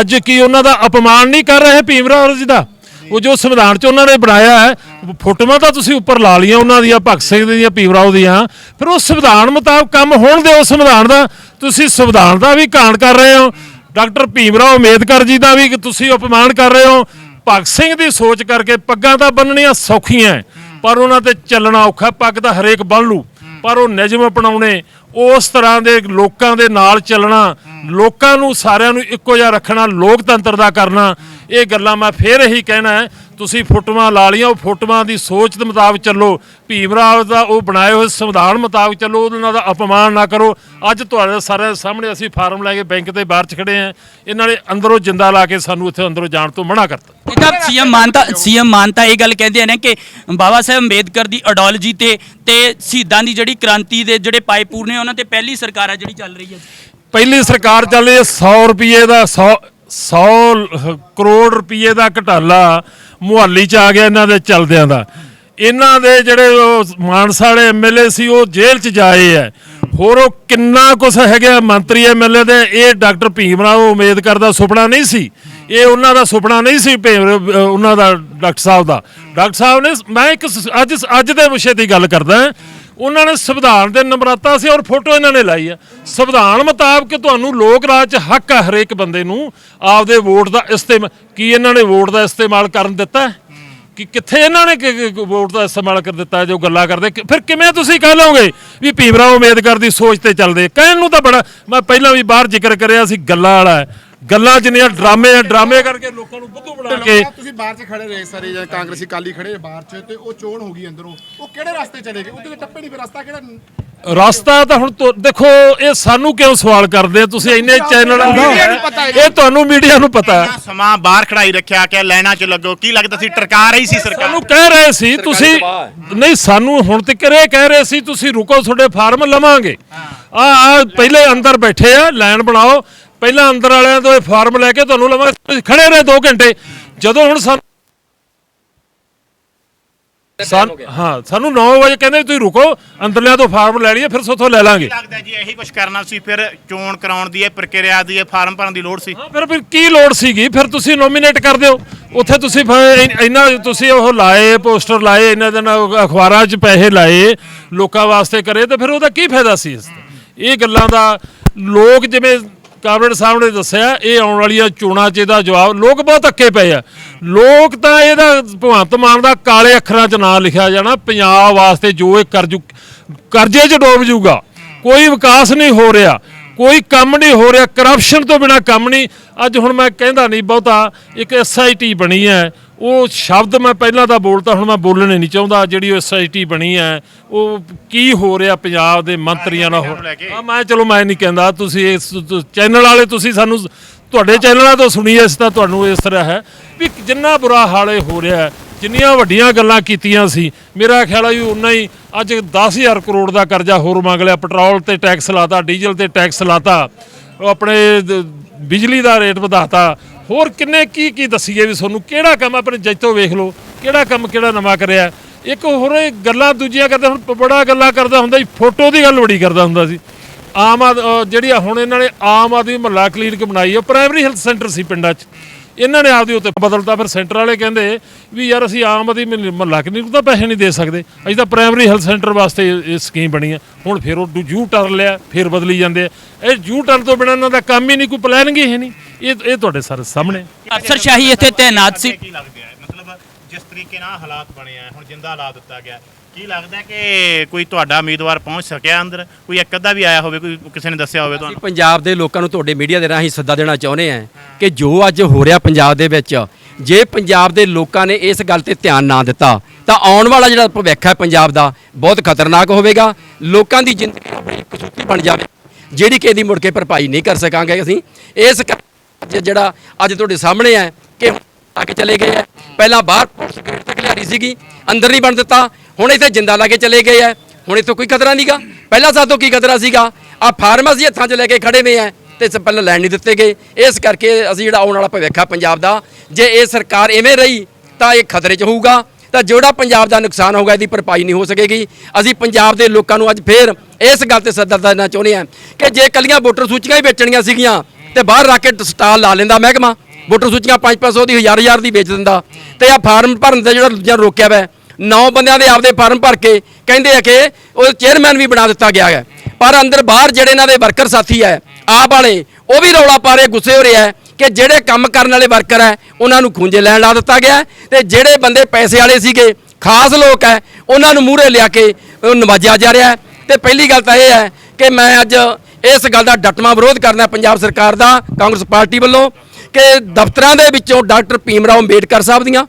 C: ਅੱਜ ਕੀ ਉਹਨਾਂ ਦਾ ਅਪਮਾਨ ਨਹੀਂ ਕਰ ਰਹੇ ਭੀਮ ਰਾਓ ਜੀ ਦਾ? ਉਹ ਜੋ ਸੰਵਿਧਾਨ 'ਚ ਉਹਨਾਂ ਨੇ ਬਣਾਇਆ ਹੈ, ਫੋਟੋਆਂ ਤਾਂ ਤੁਸੀਂ ਉੱਪਰ ਲਾ ਲਈਆਂ ਉਹਨਾਂ ਦੀਆਂ, ਭਗਤ ਸਿੰਘ ਦੀਆਂ, ਭੀਮ ਰਾਓ ਦੀਆਂ। ਫਿਰ ਉਹ ਸੰਵਿਧਾਨ ਮੁਤਾਬਕ ਕੰਮ ਹੋਣ ਦਿਓ ਸੰਵਿਧਾਨ ਦਾ। ਤੁਸੀਂ ਸੰਵਿਧਾਨ ਦਾ ਵੀ ਘਾਣ ਕਰ ਰਹੇ ਹੋ। ਡਾਕਟਰ ਭੀਮ ਰਾਓ ਅੰਬੇਦਕਰ ਜੀ ਦਾ ਵੀ ਤੁਸੀਂ ਅਪਮਾਨ ਕਰ ਰਹੇ ਹੋ। ਭਗਤ ਸਿੰਘ ਦੀ ਸੋਚ ਕਰਕੇ ਪੱਗਾਂ ਤਾਂ ਬੰਨਣੀਆਂ ਸੌਖੀਆਂ ਪਰ ਉਹਨਾਂ ਤੇ ਚੱਲਣਾ ਔਖਾ ਪੱਗ ਤਾਂ ਹਰੇਕ ਬੰਨ ਲੂ ਪਰ ਉਹ ਨਿਯਮ ਅਪਣਾਉਣੇ ਉਸ ਤਰ੍ਹਾਂ ਦੇ ਲੋਕਾਂ ਦੇ ਨਾਲ ਚੱਲਣਾ, ਲੋਕਾਂ ਨੂੰ ਸਾਰਿਆਂ ਨੂੰ ਇੱਕੋ ਜਿਹਾ ਰੱਖਣਾ, ਲੋਕਤੰਤਰ ਦਾ ਕਰਨਾ, ਇਹ ਗੱਲਾਂ ਮੈਂ ਫੇਰ ਇਹੀ ਕਹਿਣਾ ਹੈ ਤੁਸੀਂ ਫੋਟੋਆਂ ਲਾ ਲੀਆਂ ਉਹ ਫੋਟੋਆਂ ਦੀ ਸੋਚ ਦੇ ਮੁਤਾਬਕ ਚੱਲੋ। ਭੀਮ ਰਾਓ ਦਾ ਉਹ ਬਣਾਏ ਹੋਏ ਸੰਵਿਧਾਨ ਮੁਤਾਬਕ ਚੱਲੋ ਉਹਨਾਂ ਦਾ ਅਪਮਾਨ ਨਾ ਕਰੋ। ਅੱਜ ਤੁਹਾਡੇ ਸਾਰਿਆਂ ਦੇ ਸਾਹਮਣੇ ਅਸੀਂ ਫਾਰਮ ਲੈ ਕੇ ਬੈਂਕ ਦੇ ਬਾਹਰ ਚ ਖੜੇ ਆ ਇਹਨਾਂ ਨੇ ਅੰਦਰੋਂ ਜਿੰਦਾ ਲਾ ਕੇ ਸਾਨੂੰ ਇੱਥੇ ਅੰਦਰੋਂ ਜਾਣ ਤੋਂ ਮਨਾ ਕਰਤਾ।
H: ਇਹਦਾ ਸੀਐਮ ਮਾਨਤਾ ਸੀਐਮ ਮਾਨਤਾ ਇਹ ਗੱਲ ਕਹਿੰਦੇ ਨੇ ਕਿ ਬਾਬਾ ਸਾਹਿਬ ਅੰਬੇਦਕਰ ਦੀ ਆਈਡੀਓਲੋਜੀ ਤੇ ਤੇ ਸ਼ਹੀਦਾਂ ਦੀ ਜਿਹੜੀ ਕ੍ਰਾਂਤੀ ਦੇ ਜਿਹੜੇ ਪਾਈਪੂਰ ਨੇ ਉਹਨਾਂ ਤੇ ਪਹਿਲੀ ਸਰਕਾਰ ਆ ਜਿਹੜੀ ਚੱਲ ਰਹੀ ਹੈ।
C: ਪਹਿਲੀ ਸਰਕਾਰ ਚੱਲ ਰਹੀ ਹੈ 100 ਰੁਪਏ ਦਾ 100 100 ਕਰੋੜ ਰੁਪਏ ਦਾ ਘਟਾਲਾ ਮੁਹੱਲੀ ਚ ਆ ਗਿਆ ਇਹਨਾਂ ਦੇ ਚਲਦਿਆਂ ਦਾ। ਇਹਨਾਂ ਦੇ ਜਿਹੜੇ ਉਹ ਮਾਨਸਾ ਵਾਲੇ ਐਮਐਲਏ ਸੀ, ਉਹ ਜੇਲ੍ਹ ਚ ਜਾਏ ਆ ਹੋਰ ਉਹ ਕਿੰਨਾ ਕੁਛ ਹੈਗਾ ਮੰਤਰੀ ਐਮਐਲਏ ਦੇ, ਇਹ ਡਾਕਟਰ ਭੀਮ ਰਾਓ ਅੰਬੇਦਕਰ ਦਾ ਸੁਪਨਾ ਨਹੀਂ ਸੀ। ਇਹ ਉਹਨਾਂ ਦਾ ਸੁਪਨਾ ਨਹੀਂ ਸੀ ਭੀਮ ਉਹਨਾਂ ਦਾ ਡਾਕਟਰ ਸਾਹਿਬ ਦਾ। ਡਾਕਟਰ ਸਾਹਿਬ ਨੇ, ਮੈਂ ਇੱਕ ਅੱਜ ਅੱਜ ਦੇ ਵਿਸ਼ੇ ਦੀ ਗੱਲ ਕਰਦਾ ਉਹਨਾਂ ਨੇ ਸੰਵਿਧਾਨ ਦੇ ਨਮਰਤਾ ਸੀ ਔਰ ਫੋਟੋ ਇਹਨਾਂ ਨੇ ਲਾਈ ਆ। ਸੰਵਿਧਾਨ ਮੁਤਾਬਕ ਤੁਹਾਨੂੰ ਲੋਕ ਰਾਜ ਚ ਹੱਕ ਆ ਹਰੇਕ ਬੰਦੇ ਨੂੰ। ਆਪਦੇ ਵੋਟ ਦਾ ਇਸਤੇਮਾਲ ਕੀ ਇਹਨਾਂ ਨੇ ਵੋਟ ਦਾ ਇਸਤੇਮਾਲ ਕਰਨ ਦਿੱਤਾ ਕਿ ਕਿੱਥੇ ਇਹਨਾਂ ਨੇ ਵੋਟ ਦਾ ਇਸਤੇਮਾਲ ਕਰ ਦਿੱਤਾ ਜੋ ਗੱਲਾਂ ਕਰਦੇ। ਫਿਰ ਕਿਵੇਂ ਤੁਸੀਂ ਕਹਿ ਲਓਗੇ ਵੀ ਭੀਮ ਰਾਓ ਅੰਬੇਦਕਰ ਦੀ ਸੋਚ ਤੇ ਚੱਲਦੇ ਕਹਿਣ ਨੂੰ ਤਾਂ ਬੜਾ, ਮੈਂ ਪਹਿਲਾਂ ਵੀ ਬਾਹਰ ਜ਼ਿਕਰ ਕਰਿਆ ਸੀ, ਗੱਲਾਂ ਵਾਲਾ ਹੈ। ਗੱਲਾਂ ਜਿੰਨੀਆਂ ਡਰਾਮੇ ਆ ਡਰਾਮੇ ਕਰਕੇ ਲੋਕਾਂ ਨੂੰ ਬੁੱਧੂ ਬਣਾ ਕੇ
K: ਤੁਸੀਂ ਬਾਹਰ 'ਚ ਖੜੇ ਰਹੇ ਸਾਰੇ ਜਾਂ ਕਾਂਗਰਸੀ ਕਾਲੀ ਖੜੇ ਬਾਹਰ 'ਚ ਤੇ ਉਹ ਚੋਣ ਹੋ ਗਈ ਅੰਦਰੋਂ। ਉਹ ਕਿਹੜੇ ਰਸਤੇ ਚਲੇ ਗਏ? ਉਹਦੇ ਤੇ ਟੱਪੇ ਨਹੀਂ ਫਿਰ ਰਸਤਾ ਕਿਹੜਾ?
C: ਰਸਤਾ ਤਾਂ ਹੁਣ ਤੁ- ਦੇਖੋ ਇਹ ਸਾਨੂੰ ਕਿਉਂ ਸਵਾਲ ਕਰਦੇ ਆ? ਤੁਸੀਂ ਇੰਨੇ ਚੈਨਲ ਇਹ ਤੁਹਾਨੂੰ ਮੀਡੀਆ ਨੂੰ ਪਤਾ ਹੈ।
K: ਸਮਾਂ ਬਾਹਰ ਖੜਾਈ ਰੱਖਿਆ ਕਿ ਲਾਈਨਾਂ 'ਚ ਲੱਗੋ ਕੀ ਲੱਗਦਾ ਸੀ ਟਰਕਾ ਰਹੀ ਸੀ ਸਰਕਾਰ?
C: ਸਾਨੂੰ ਕਹਿ ਰਹੇ ਸੀ ਤੁਸੀਂ ਨਹੀਂ ਸਾਨੂੰ ਹੁਣ ਤੱਕ ਇਹ ਕਹਿ ਰਹੇ ਸੀ ਤੁਸੀਂ ਰੁਕੋ ਤੁਹਾਡੇ ਫਾਰਮ ਲਵਾਂਗੇ। ਆ ਆ ਪਹਿਲੇ ਅੰਦਰ ਬੈਠੇ ਆ ਲਾਈਨ ਬਣਾਓ। ਪਹਿਲਾਂ ਅੰਦਰ ਵਾਲਿਆਂ ਤੋਂ ਇਹ ਫਾਰਮ ਲੈ ਕੇ ਤੁਹਾਨੂੰ ਲਵਾਂਗੇ। ਤੁਸੀਂ ਖੜੇ ਰਹੇ 2 ਘੰਟੇ। ਜਦੋਂ ਹੁਣ ਸਾਨੂੰ ਸਾਨੂੰ ਹਾਂ ਸਾਨੂੰ 9 ਵਜੇ ਕਹਿੰਦੇ ਤੁਸੀਂ ਰੁਕੋ ਅੰਦਰਲਿਆਂ ਤੋਂ ਫਾਰਮ ਲੈ ਲਈਏ ਫਿਰ ਸੋਥੋਂ ਲੈ ਲਾਂਗੇ।
K: ਲੱਗਦਾ ਜੀ ਇਹੀ ਕੁਝ ਕਰਨਾ ਸੀ ਫਿਰ ਚੋਣ ਕਰਾਉਣ ਦੀ ਇਹ ਪ੍ਰਕਿਰਿਆ ਦੀ ਇਹ ਫਾਰਮ ਭਰਨ ਦੀ ਲੋੜ ਸੀ?
C: ਹਾਂ, ਫਿਰ ਫਿਰ ਕੀ ਲੋੜ ਸੀਗੀ? ਫਿਰ ਤੁਸੀਂ ਨੋਮੀਨੇਟ ਕਰ ਦਿਓ। ਉੱਥੇ ਤੁਸੀਂ ਇਨ- ਤੁਸੀਂ ਉਹ ਲਾਏ ਪੋਸਟਰ ਲਾਏ ਇਹਨਾਂ ਦਿਨ ਅਖਬਾਰਾਂ 'ਚ ਪੈਸੇ ਲਾਏ ਲੋਕਾਂ ਵਾਸਤੇ ਕਰੇ ਤੇ ਫਿਰ ਉਹਦਾ ਕੀ ਫਾਇਦਾ ਸੀ ਇਸ ਦਾ ਇਹ ਗੱਲਾਂ ਦਾ ਲੋਕ ਜਿਵੇਂ ਕਾਬਰੇਟ ਸਾਹਿਬ ਨੇ ਦੱਸਿਆ, ਇਹ ਆਉਣ ਵਾਲੀਆਂ ਚੋਣਾਂ 'ਚ ਇਹਦਾ ਜਵਾਬ, ਲੋਕ ਬਹੁਤ ਅੱਕੇ ਪਏ ਆ। ਲੋਕ ਤਾਂ ਇਹਦਾ ਭਗਵੰਤ ਮਾਨ ਦਾ ਕਾਲੇ ਅੱਖਰਾਂ 'ਚ ਨਾਂ ਲਿਖਿਆ ਜਾਣਾ, ਪੰਜਾਬ ਵਾਸਤੇ ਜੋ ਇਹ ਕਰਜੂ ਕਰਜ਼ੇ 'ਚ ਡੋਬ ਜੂਗਾ। ਕੋਈ ਵਿਕਾਸ ਨਹੀਂ ਹੋ ਰਿਹਾ, ਕੋਈ ਕੰਮ ਨਹੀਂ ਹੋ ਰਿਹਾ ਕਰਪਸ਼ਨ ਤੋਂ ਬਿਨਾ ਕੰਮ ਨਹੀਂ। ਅੱਜ ਹੁਣ ਮੈਂ ਕਹਿੰਦਾ ਨਹੀਂ ਬਹੁਤਾ, ਇੱਕ ਐਸਆਈਟੀ ਬਣੀ ਹੈ ਉਹ ਸ਼ਬਦ ਮੈਂ ਪਹਿਲਾਂ ਤਾਂ ਬੋਲਤਾ ਹੁਣ ਮੈਂ ਬੋਲਣੇ ਨਹੀਂ ਚਾਹੁੰਦਾ। ਜਿਹੜੀ ਉਹ ਐਸਆਈਟੀ ਬਣੀ ਹੈ ਉਹ ਕੀ ਹੋ ਰਿਹਾ ਪੰਜਾਬ ਦੇ ਮੰਤਰੀਆਂ ਨਾਲ? ਹੋ ਹਾਂ ਮੈਂ ਚਲੋ ਮੈਂ ਨਹੀਂ ਕਹਿੰਦਾ। ਤੁਸੀਂ ਇਸ ਚੈਨਲ ਵਾਲੇ ਤੁਸੀਂ ਸਾਨੂੰ ਤੁਹਾਡੇ ਚੈਨਲਾਂ ਤੋਂ ਸੁਣੀ ਇਸ ਤਾਂ ਤੁਹਾਨੂੰ ਇਸ ਤਰ੍ਹਾਂ ਹੈ ਵੀ ਜਿੰਨਾ ਬੁਰਾ ਹਾਲ ਇਹ ਹੋ ਰਿਹਾ ਹੈ ਜਿੰਨੀਆਂ ਵੱਡੀਆਂ ਗੱਲਾਂ ਕੀਤੀਆਂ ਸੀ ਮੇਰਾ ਖਿਆਲ ਆ ਵੀ ਉਨਾ ਹੀ ਅੱਜ 10000 ਕਰੋੜ ਦਾ ਕਰਜ਼ਾ ਹੋਰ ਮੰਗ ਲਿਆ। ਪੈਟਰੋਲ ਤੇ ਟੈਕਸ ਲਾਤਾ ਡੀਜ਼ਲ ਤੇ ਟੈਕਸ ਲਾਤਾ ਉਹ ਆਪਣੇ ਬਿਜਲੀ ਦਾ ਰੇਟ ਵਧਾਤਾ ਹੋਰ ਕਿੰਨੇ ਕੀ ਕੀ ਦੱਸੀਏ ਵੀ ਤੁਹਾਨੂੰ? ਕਿਹੜਾ ਕੰਮ ਆਪਣੇ ਜੱਜਤੋਂ ਵੇਖ ਲਓ? ਕਿਹੜਾ ਕੰਮ ਕਿਹੜਾ ਨਵਾਂ ਕਰਿਆ? ਇੱਕ ਹੋਰ ਇਹ ਗੱਲਾਂ ਦੂਜੀਆਂ ਕਰਦੇ ਹੁਣ ਬੜਾ ਗੱਲਾਂ ਕਰਦਾ ਹੁੰਦਾ ਸੀ ਫੋਟੋ ਦੀ ਗੱਲ ਬੜੀ ਕਰਦਾ ਹੁੰਦਾ ਸੀ। ਆਮ ਆਦ ਜਿਹੜੀ ਆ ਹੁਣ ਇਹਨਾਂ ਨੇ ਆਮ ਆਦਮੀ ਮਹੱਲਾ ਕਲੀਨਿਕ ਬਣਾਈ ਹੈ ਪ੍ਰਾਇਮਰੀ ਹੈਲਥ ਸੈਂਟਰ ਸੀ ਪਿੰਡਾਂ 'ਚ। ਇਹਨਾਂ ਨੇ ਆਪਦੇ ਉੱਤੇ ਬਦਲਤਾ, ਫਿਰ ਸੈਂਟਰ ਵਾਲੇ ਕਹਿੰਦੇ ਵੀ ਯਾਰ ਅਸੀਂ ਆਮ ਆਦਮੀ ਮਹੱਲਾ ਕਲੀਨਿਕ ਤਾਂ ਪੈਸੇ ਨਹੀਂ ਦੇ ਸਕਦੇ। ਅਸੀਂ ਤਾਂ ਪ੍ਰਾਇਮਰੀ ਹੈਲਥ ਸੈਂਟਰ ਵਾਸਤੇ ਇਹ ਸਕੀਮ ਬਣੀ ਹੈ ਹੁਣ ਫਿਰ ਉਹ ਜੂ ਟਰ ਲਿਆ, ਫਿਰ ਬਦਲੀ ਜਾਂਦੇ ਆ। ਇਹ ਜ਼ੂ ਟਰਨ ਤੋਂ ਬਿਨਾਂ ਇਹਨਾਂ ਦਾ ਕੰਮ ਹੀ ਨਹੀਂ, ਕੋਈ ਪਲਾਨਿੰਗ ਹੀ ਹੈ ਨਹੀਂ। ਇਹ ਇਹ ਤੁਹਾਡੇ ਸਾਰੇ ਸਾਹਮਣੇ।
H: ਅਫਸਰਸ਼ਾਹੀ ਇੱਥੇ ਤੈਨਾਤ ਸੀ।
K: ਕੀ ਲੱਗਦਾ ਹੈ ਮਤਲਬ
J: ਜਿਸ ਤਰੀਕੇ ਨਾਲ ਹਾਲਾਤ ਬਣੇ ਆ ਹੁਣ ਜਿੰਦਾ ਲਾ ਦਿੱਤਾ ਗਿਆ ਕੀ ਲੱਗਦਾ ਕਿ ਕੋਈ ਤੁਹਾਡਾ ਉਮੀਦਵਾਰ ਪਹੁੰਚ ਸਕਿਆ ਅੰਦਰ? ਕੋਈ ਇੱਕ ਅੱਧਾ ਵੀ ਆਇਆ ਹੋਵੇ ਕੋਈ ਕਿਸੇ ਨੇ ਦੱਸਿਆ ਹੋਵੇ
D: ਅਸੀਂ
J: ਤੁਹਾਨੂੰ
D: ਪੰਜਾਬ ਦੇ ਲੋਕਾਂ ਨੂੰ ਤੁਹਾਡੇ ਮੀਡੀਆ ਦੇ ਰਾਹੀਂ ਸੱਦਾ ਦੇਣਾ ਚਾਹੁੰਦੇ ਹਾਂ ਕਿ ਜੋ ਅੱਜ ਹੋ ਰਿਹਾ ਪੰਜਾਬ ਦੇ ਵਿੱਚ ਜੇ ਪੰਜਾਬ ਦੇ ਲੋਕਾਂ ਨੇ ਇਸ ਗੱਲ ਤੇ ਧਿਆਨ ਨਾ ਦਿੱਤਾ ਤਾਂ ਆਉਣ ਵਾਲਾ ਜਿਹੜਾ ਭਵਿੱਖ ਹੈ ਪੰਜਾਬ ਦਾ ਬਹੁਤ ਖਤਰਨਾਕ ਹੋਵੇਗਾ। ਲੋਕਾਂ ਦੀ ਜ਼ਿੰਦਗੀ ਬੜੀ ਕਸੂਤੀ ਬਣ ਜਾਵੇ ਜਿਹੜੀ ਕਿ ਇਹਦੀ ਮੁੜ ਕੇ ਭਰਪਾਈ ਨਹੀਂ ਕਰ ਸਕਾਂਗੇ ਅਸੀਂ। ਇਸ ਕਰਕੇ ਅੱਜ ਜਿਹੜਾ ਅੱਜ ਤੁਹਾਡੇ ਸਾਹਮਣੇ ਹੈ ਕਿ ਆ ਕੇ ਚਲੇ ਗਏ ਹੈ। ਪਹਿਲਾਂ ਬਾਹਰ ਪੁਲਿਸ ਗੇਟ ਤੱਕ ਲਿਆਰੀ ਸੀਗੀ, ਅੰਦਰ ਨਹੀਂ ਬਣ ਦਿੱਤਾ। ਹੁਣ ਇੱਥੇ ਜਿੰਦਾ ਲਾ ਕੇ ਚਲੇ ਗਏ ਹੈ। ਹੁਣ ਇੱਥੋਂ ਕੋਈ ਖਤਰਾ ਨਹੀਂਗਾ ਪਹਿਲਾਂ ਸਾਤੋਂ ਕੀ ਖਤਰਾ ਸੀਗਾ? ਆ ਫਾਰਮਾਸੀ ਹੱਥਾਂ 'ਚ ਲੈ ਕੇ ਖੜੇ ਨੇ ਹੈ ਤੇ ਇਸ ਪਹਿਲਾਂ ਲੈਣ ਨਹੀਂ ਦਿੱਤੇ ਗਏ। ਇਸ ਕਰਕੇ ਅਸੀਂ ਜਿਹੜਾ ਆਉਣ ਵਾਲਾ ਭਵਿੱਖ ਆ ਪੰਜਾਬ ਦਾ, ਜੇ ਇਹ ਸਰਕਾਰ ਐਵੇਂ ਰਹੀ, ਤਾਂ ਇਹ ਖਤਰੇ 'ਚ ਹੋਊਗਾ। ਤਾਂ ਜਿਹੜਾ ਪੰਜਾਬ ਦਾ ਨੁਕਸਾਨ ਹੋਊਗਾ, ਇਹਦੀ ਭਰਪਾਈ ਨਹੀਂ ਹੋ ਸਕੇਗੀ। ਅਸੀਂ ਪੰਜਾਬ ਦੇ ਲੋਕਾਂ ਨੂੰ ਅੱਜ ਫੇਰ ਇਸ ਗੱਲ ਤੇ ਸੱਦਾ ਦੇਣਾ ਚਾਹੁੰਦੇ ਹਾਂ ਕਿ ਜੇ ਕੱਲੀਆਂ ਵੋਟਰ ਸੂਚੀਆਂ ਹੀ ਵੇਚਣੀਆਂ ਸੀਗੀਆਂ ਤੇ ਬਾਹਰ ਰੱਖ ਕੇ ਸਟਾਲ ਲਾ ਲੈਂਦਾ ਮਹਿਕਮਾ। ਵੋਟਰ ਸੂਚੀਆਂ 5-500 ਦੀ 1000-1000 ਦੀ ਵੇਚ ਦਿੰਦਾ। ਤੇ ਆ ਫਾਰਮ ਭਰਨ ਦਾ ਜਿਹੜਾ ਦੂਜਾ ਰੋਕਿਆ ਵੈ, ਨੌ ਬੰਦਿਆਂ ਦੇ ਆਪਦੇ ਫਾਰਮ ਭਰ ਕੇ ਕਹਿੰਦੇ ਆ ਕਿ ਉਹ ਚੇਅਰਮੈਨ ਵੀ ਬਣਾ ਦਿੱਤਾ ਗਿਆ ਹੈ। ਪਰ ਅੰਦਰ ਬਾਹਰ ਜਿਹੜੇ ਇਹਨਾਂ ਦੇ ਵਰਕਰ ਸਾਥੀ ਹੈ, ਆਪ ਵਾਲੇ, ਉਹ ਵੀ ਰੌਲਾ ਪਾ ਰਹੇ, ਗੁੱਸੇ ਹੋ ਰਹੇ ਹੈ ਕਿ ਜਿਹੜੇ ਕੰਮ ਕਰਨ ਵਾਲੇ ਵਰਕਰ ਹੈ, ਉਹਨਾਂ ਨੂੰ ਖੁੰਝੇ ਲੈਣ ਲਾ ਦਿੱਤਾ ਗਿਆ ਹੈ। ਤੇ ਜਿਹੜੇ ਬੰਦੇ ਪੈਸੇ ਵਾਲੇ ਸੀਗੇ, ਖਾਸ ਲੋਕ ਹੈ, ਉਹਨਾਂ ਨੂੰ ਮੂਹਰੇ ਲਿਆ ਕੇ ਉਹ ਨਵਾਜਿਆ ਜਾ ਰਿਹਾ ਹੈ। ਤੇ ਪਹਿਲੀ ਗੱਲ ਤਾਂ ਇਹ ਹੈ ਕਿ ਮੈਂ ਅੱਜ ਇਸ ਗੱਲ ਦਾ ਡਟਵਾਂ ਵਿਰੋਧ ਕਰਨਾ ਪੰਜਾਬ ਸਰਕਾਰ ਦਾ, ਕਾਂਗਰਸ ਪਾਰਟੀ ਵੱਲੋਂ, ਕਿ ਦਫ਼ਤਰਾਂ ਦੇ ਵਿੱਚੋਂ ਡਾਕਟਰ ਭੀਮ ਰਾਓ ਅੰਬੇਡਕਰ ਸਾਹਿਬ ਦੀਆਂ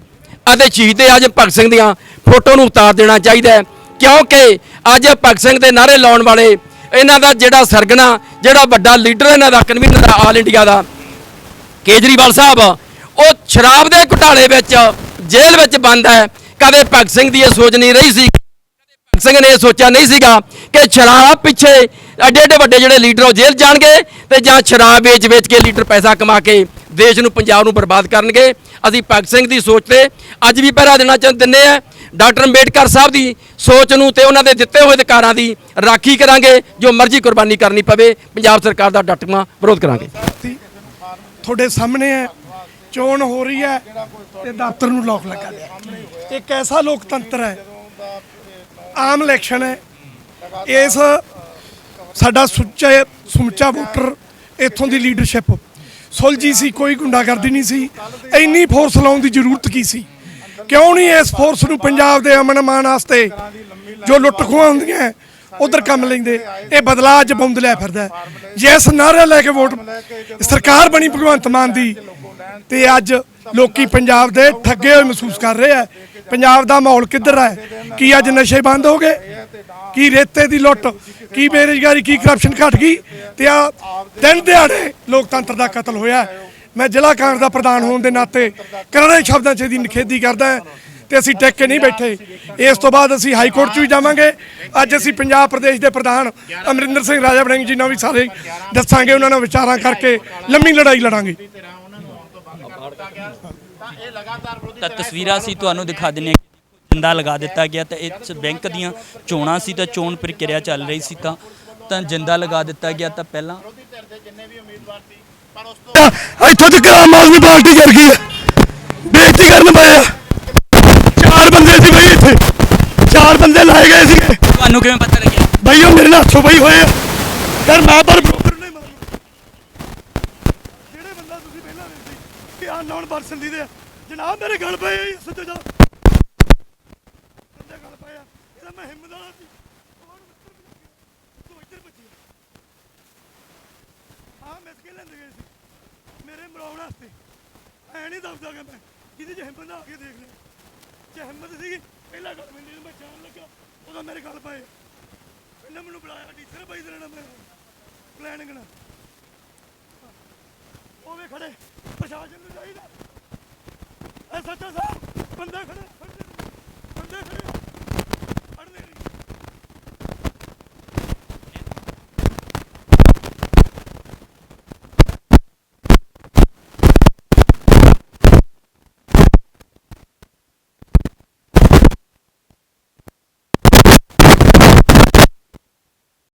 D: ਅਤੇ ਸ਼ਹੀਦ ਆਜਮ ਭਗਤ ਸਿੰਘ ਦੀਆਂ ਫੋਟੋ ਨੂੰ ਉਤਾਰ ਦੇਣਾ ਚਾਹੀਦਾ ਹੈ। ਕਿਉਂਕਿ ਅੱਜ ਭਗਤ ਸਿੰਘ ਦੇ ਨਾਰੇ ਲਾਉਣ ਵਾਲੇ ਇਹਨਾਂ ਦਾ ਜਿਹੜਾ ਸਰਗਣਾ ਜਿਹੜਾ ਵੱਡਾ ਲੀਡਰ ਇਹਨਾਂ ਦਾ, ਕਨਵੀਨਰ ਆਲ ਇੰਡੀਆ ਦਾ, ਕੇਜਰੀਵਾਲ ਸਾਹਿਬ, ਉਹ ਸ਼ਰਾਬ ਦੇ ਘੁਟਾਲੇ ਵਿੱਚ ਜੇਲ੍ਹ ਵਿੱਚ ਬੰਦ ਹੈ। ਕਦੇ ਭਗਤ ਸਿੰਘ ਦੀ ਇਹ ਸੋਚ ਨਹੀਂ ਰਹੀ ਸੀ ਸਿੰਘ ਨੇ ਇਹ ਸੋਚਿਆ ਨਹੀਂ ਸੀਗਾ ਕਿ ਸ਼ਰਾਬ ਪਿੱਛੇ ਐਡੇ ਐਡੇ ਵੱਡੇ ਜਿਹੜੇ ਲੀਡਰ ਉਹ ਜੇਲ੍ਹ ਜਾਣਗੇ ਤੇ ਜਾਂ ਸ਼ਰਾਬ ਵੇਚ ਵੇਚ ਕੇ ਲੀਡਰ ਪੈਸਾ ਕਮਾ ਕੇ ਦੇਸ਼ ਨੂੰ ਪੰਜਾਬ ਨੂੰ ਬਰਬਾਦ ਕਰਨਗੇ। ਅਸੀਂ ਭਗਤ ਸਿੰਘ ਦੀ ਸੋਚ ਤੇ ਅੱਜ ਵੀ ਪਹਿਰਾ ਦੇਣਾ ਚਾਹੁੰ, ਦਿੰਦੇ ਆ। ਡਾਕਟਰ ਅੰਬੇਡਕਰ ਸਾਹਿਬ ਦੀ ਸੋਚ ਨੂੰ ਤੇ ਉਹਨਾਂ ਦੇ ਦਿੱਤੇ ਹੋਏ ਅਧਿਕਾਰਾਂ ਦੀ ਰਾਖੀ ਕਰਾਂਗੇ, ਜੋ ਮਰਜ਼ੀ ਕੁਰਬਾਨੀ ਕਰਨੀ ਪਵੇ। ਪੰਜਾਬ ਸਰਕਾਰ ਦਾ ਡਟਵਾਂ ਵਿਰੋਧ ਕਰਾਂਗੇ।
L: ਤੁਹਾਡੇ ਸਾਹਮਣੇ ਹੈ, ਚੋਣ ਹੋ ਰਹੀ ਹੈ ਤੇ ਦਫ਼ਤਰ ਨੂੰ ਲੋਕ ਲੱਗਾ ਲਿਆ। ਇੱਕ ਐਸਾ ਲੋਕਤੰਤਰ ਹੈ ਆਮ ਇਲੈਕਸ਼ਨ ਹੈ। ਇਸ ਸਾਡਾ ਸੁੱਚਾ ਸਮੁੱਚਾ ਵੋਟਰ ਇੱਥੋਂ ਦੀ ਲੀਡਰਸ਼ਿਪ ਸੁਲਝੀ ਸੀ, ਕੋਈ ਗੁੰਡਾਗਰਦੀ ਨਹੀਂ ਸੀ। ਇੰਨੀ ਫੋਰਸ ਲਾਉਣ ਦੀ ਜ਼ਰੂਰਤ ਕੀ ਸੀ? ਕਿਉਂ ਨਹੀਂ ਇਸ ਫੋਰਸ ਨੂੰ ਪੰਜਾਬ ਦੇ ਅਮਨ ਅਮਾਨ ਵਾਸਤੇ ਜੋ ਲੁੱਟ ਖੋਹਾਂ ਹੁੰਦੀਆਂ ਉਧਰ ਕੰਮ ਲੈਂਦੇ? ਇਹ ਬਦਲਾਅ ਅੱਜ ਬੁੰਦ ਲੈ ਫਿਰਦਾ ਹੈ। ਜੇ ਇਸ ਲੈ ਕੇ ਵੋਟ। ਸਰਕਾਰ ਬਣੀ ਭਗਵੰਤ ਮਾਨ ਦੀ। ਤੇ ਅੱਜ ਲੋਕੀ ਪੰਜਾਬ ਦੇ ਠੱਗੇ ਹੋਏ ਮਹਿਸੂਸ ਕਰ ਰਹੇ ਆ ਪੰਜਾਬ ਦਾ ਮਾਹੌਲ ਕਿੱਧਰ ਹੈ? ਕੀ ਅੱਜ ਨਸ਼ੇ ਬੰਦ ਹੋ ਗਏ? ਕੀ ਰੇਤੇ ਦੀ ਲੁੱਟ? ਕੀ ਬੇਰੁਜ਼ਗਾਰੀ, ਕੀ ਕਰਪਸ਼ਨ ਘਟ ਗਈ? ਤੇ ਆ ਦਿਨ ਦਿਹਾੜੇ ਲੋਕਤੰਤਰ ਦਾ ਕਤਲ ਹੋਇਆ ਮੈਂ ਜ਼ਿਲ੍ਹਾ ਕਾਂਗਰਸ ਦਾ ਪ੍ਰਧਾਨ ਹੋਣ ਦੇ ਨਾਤੇ ਕਰੜੇ ਸ਼ਬਦਾਂ 'ਚ ਇਹਦੀ ਨਿਖੇਧੀ ਕਰਦਾ ਹਾਂ ਤੇ ਅਸੀਂ ਟਿਕ ਕੇ ਨਹੀਂ ਬੈਠੇ। ਇਸ ਤੋਂ ਬਾਅਦ ਅਸੀਂ ਹਾਈ ਕੋਰਟ 'ਚ ਵੀ ਜਾਵਾਂਗੇ। ਅੱਜ ਅਸੀਂ ਪੰਜਾਬ ਪ੍ਰਦੇਸ਼ ਦੇ ਪ੍ਰਧਾਨ ਅਮਰਿੰਦਰ ਸਿੰਘ ਰਾਜਾ ਵੜਿੰਗ ਜੀ ਨਾਲ ਵੀ ਸਾਰੇ ਦੱਸਾਂਗੇ, ਉਹਨਾਂ ਨਾਲ ਵਿਚਾਰਾਂ ਕਰਕੇ ਲੰਮੀ ਲੜਾਈ ਲੜਾਂਗੇ।
H: ਤਾਂ ਤਸਵੀਰਾਂ ਸੀ ਤੁਹਾਨੂੰ ਦਿਖਾ ਦਿੰਨੇ ਜਿੰਦਾ ਲਗਾ ਦਿੱਤਾ ਗਿਆ ਤਾਂ ਇਸ ਬੈਂਕ ਦੀਆਂ ਚੋਣਾਂ ਸੀ ਤਾਂ ਚੋਣ ਪ੍ਰਕਿਰਿਆ ਚੱਲ ਰਹੀ ਸੀ ਤਾਂ ਤਾਂ ਜਿੰਦਾ ਲਗਾ ਦਿੱਤਾ ਗਿਆ ਤਾਂ ਪਹਿਲਾਂ
I: ਇੱਥੋਂ ਤੱਕ ਆਮ ਆਦਮੀ ਪਾਰਟੀ ਕਰ ਗਈ ਹੈ। ਬੇਇੱਜ਼ਤੀ ਕਰਨ ਪਏ ਆ। ਚਾਰ ਬੰਦੇ ਸੀ ਬਈ ਇੱਥੇ। ਚਾਰ ਬੰਦੇ ਲਾਏ ਗਏ ਸੀਗੇ।
H: ਤੁਹਾਨੂੰ ਕਿਵੇਂ ਪਤਾ ਲੱਗਿਆ?
I: ਬਈ ਉਹ ਮੇਰੇ ਨਾਲ ਹੱਥੋਂ ਬਈ ਹੋਏ ਆ। ਯਾਰ ਮੈਂ ਪਰ ਬਰੋਬਰ ਨਹੀਂ ਮਾਰੂ ਜਿਹੜੇ ਬੰਦਾ ਤੁਸੀਂ ਪਹਿਲਾਂ ਵੇਖਦੇ ਸੀ ਪਰਸਨ ਦੀ ਦੇ ਜਨਾਬ ਮੇਰੇ ਗਲ ਪਏ ਆ ਸੱਚੋ ਜਾ ਬੰਦੇ ਗਲ ਪਏ ਆ, ਇਹਦਾ ਮੈਂ ਹਿੰਮਤ ਵਾਲਾ ਸੀ। ਤੂੰ ਇੱਧਰ ਭੱਜੀ ਆ। ਮਿਸ ਕੇ ਲੈਂਦੇ ਗਏ ਸੀ। ਮੇਰੇ ਮਰਾਉਣ ਵਾਸਤੇ। ਐ ਨਹੀਂ ਦੱਸਦਾ ਕਿ ਮੈਂ ਕਿਹਦੀ ਜੇ ਹਿੰਮਤ ਆ ਕੇ ਦੇਖ ਲੈ ਜੇ ਹਿੰਮਤ ਸੀ ਪਹਿਲਾਂ ਗੱਲ ਮੈਨੂੰ ਜਦੋਂ ਮੈਂ ਜਾਣ ਲੱਗਾ ਉਦੋਂ ਮੇਰੇ ਗੱਲ ਪਏ। ਪਹਿਲਾਂ ਮੈਨੂੰ ਬੁਲਾਇਆ ਟੀਚਰ ਬਾਈ ਦੇਣਾ ਮੈਂ ਪਲੈਨਿੰਗ ਨਾਲ। ਉਹ ਵੀ ਖੜੇ ਪ੍ਰਸ਼ਾਸਨ ਨੂੰ ਚਾਹੀਦਾ। ਐ ਸੱਚਾ ਸਾਹਿਬ ਬੰਦੇ ਖੜੇ।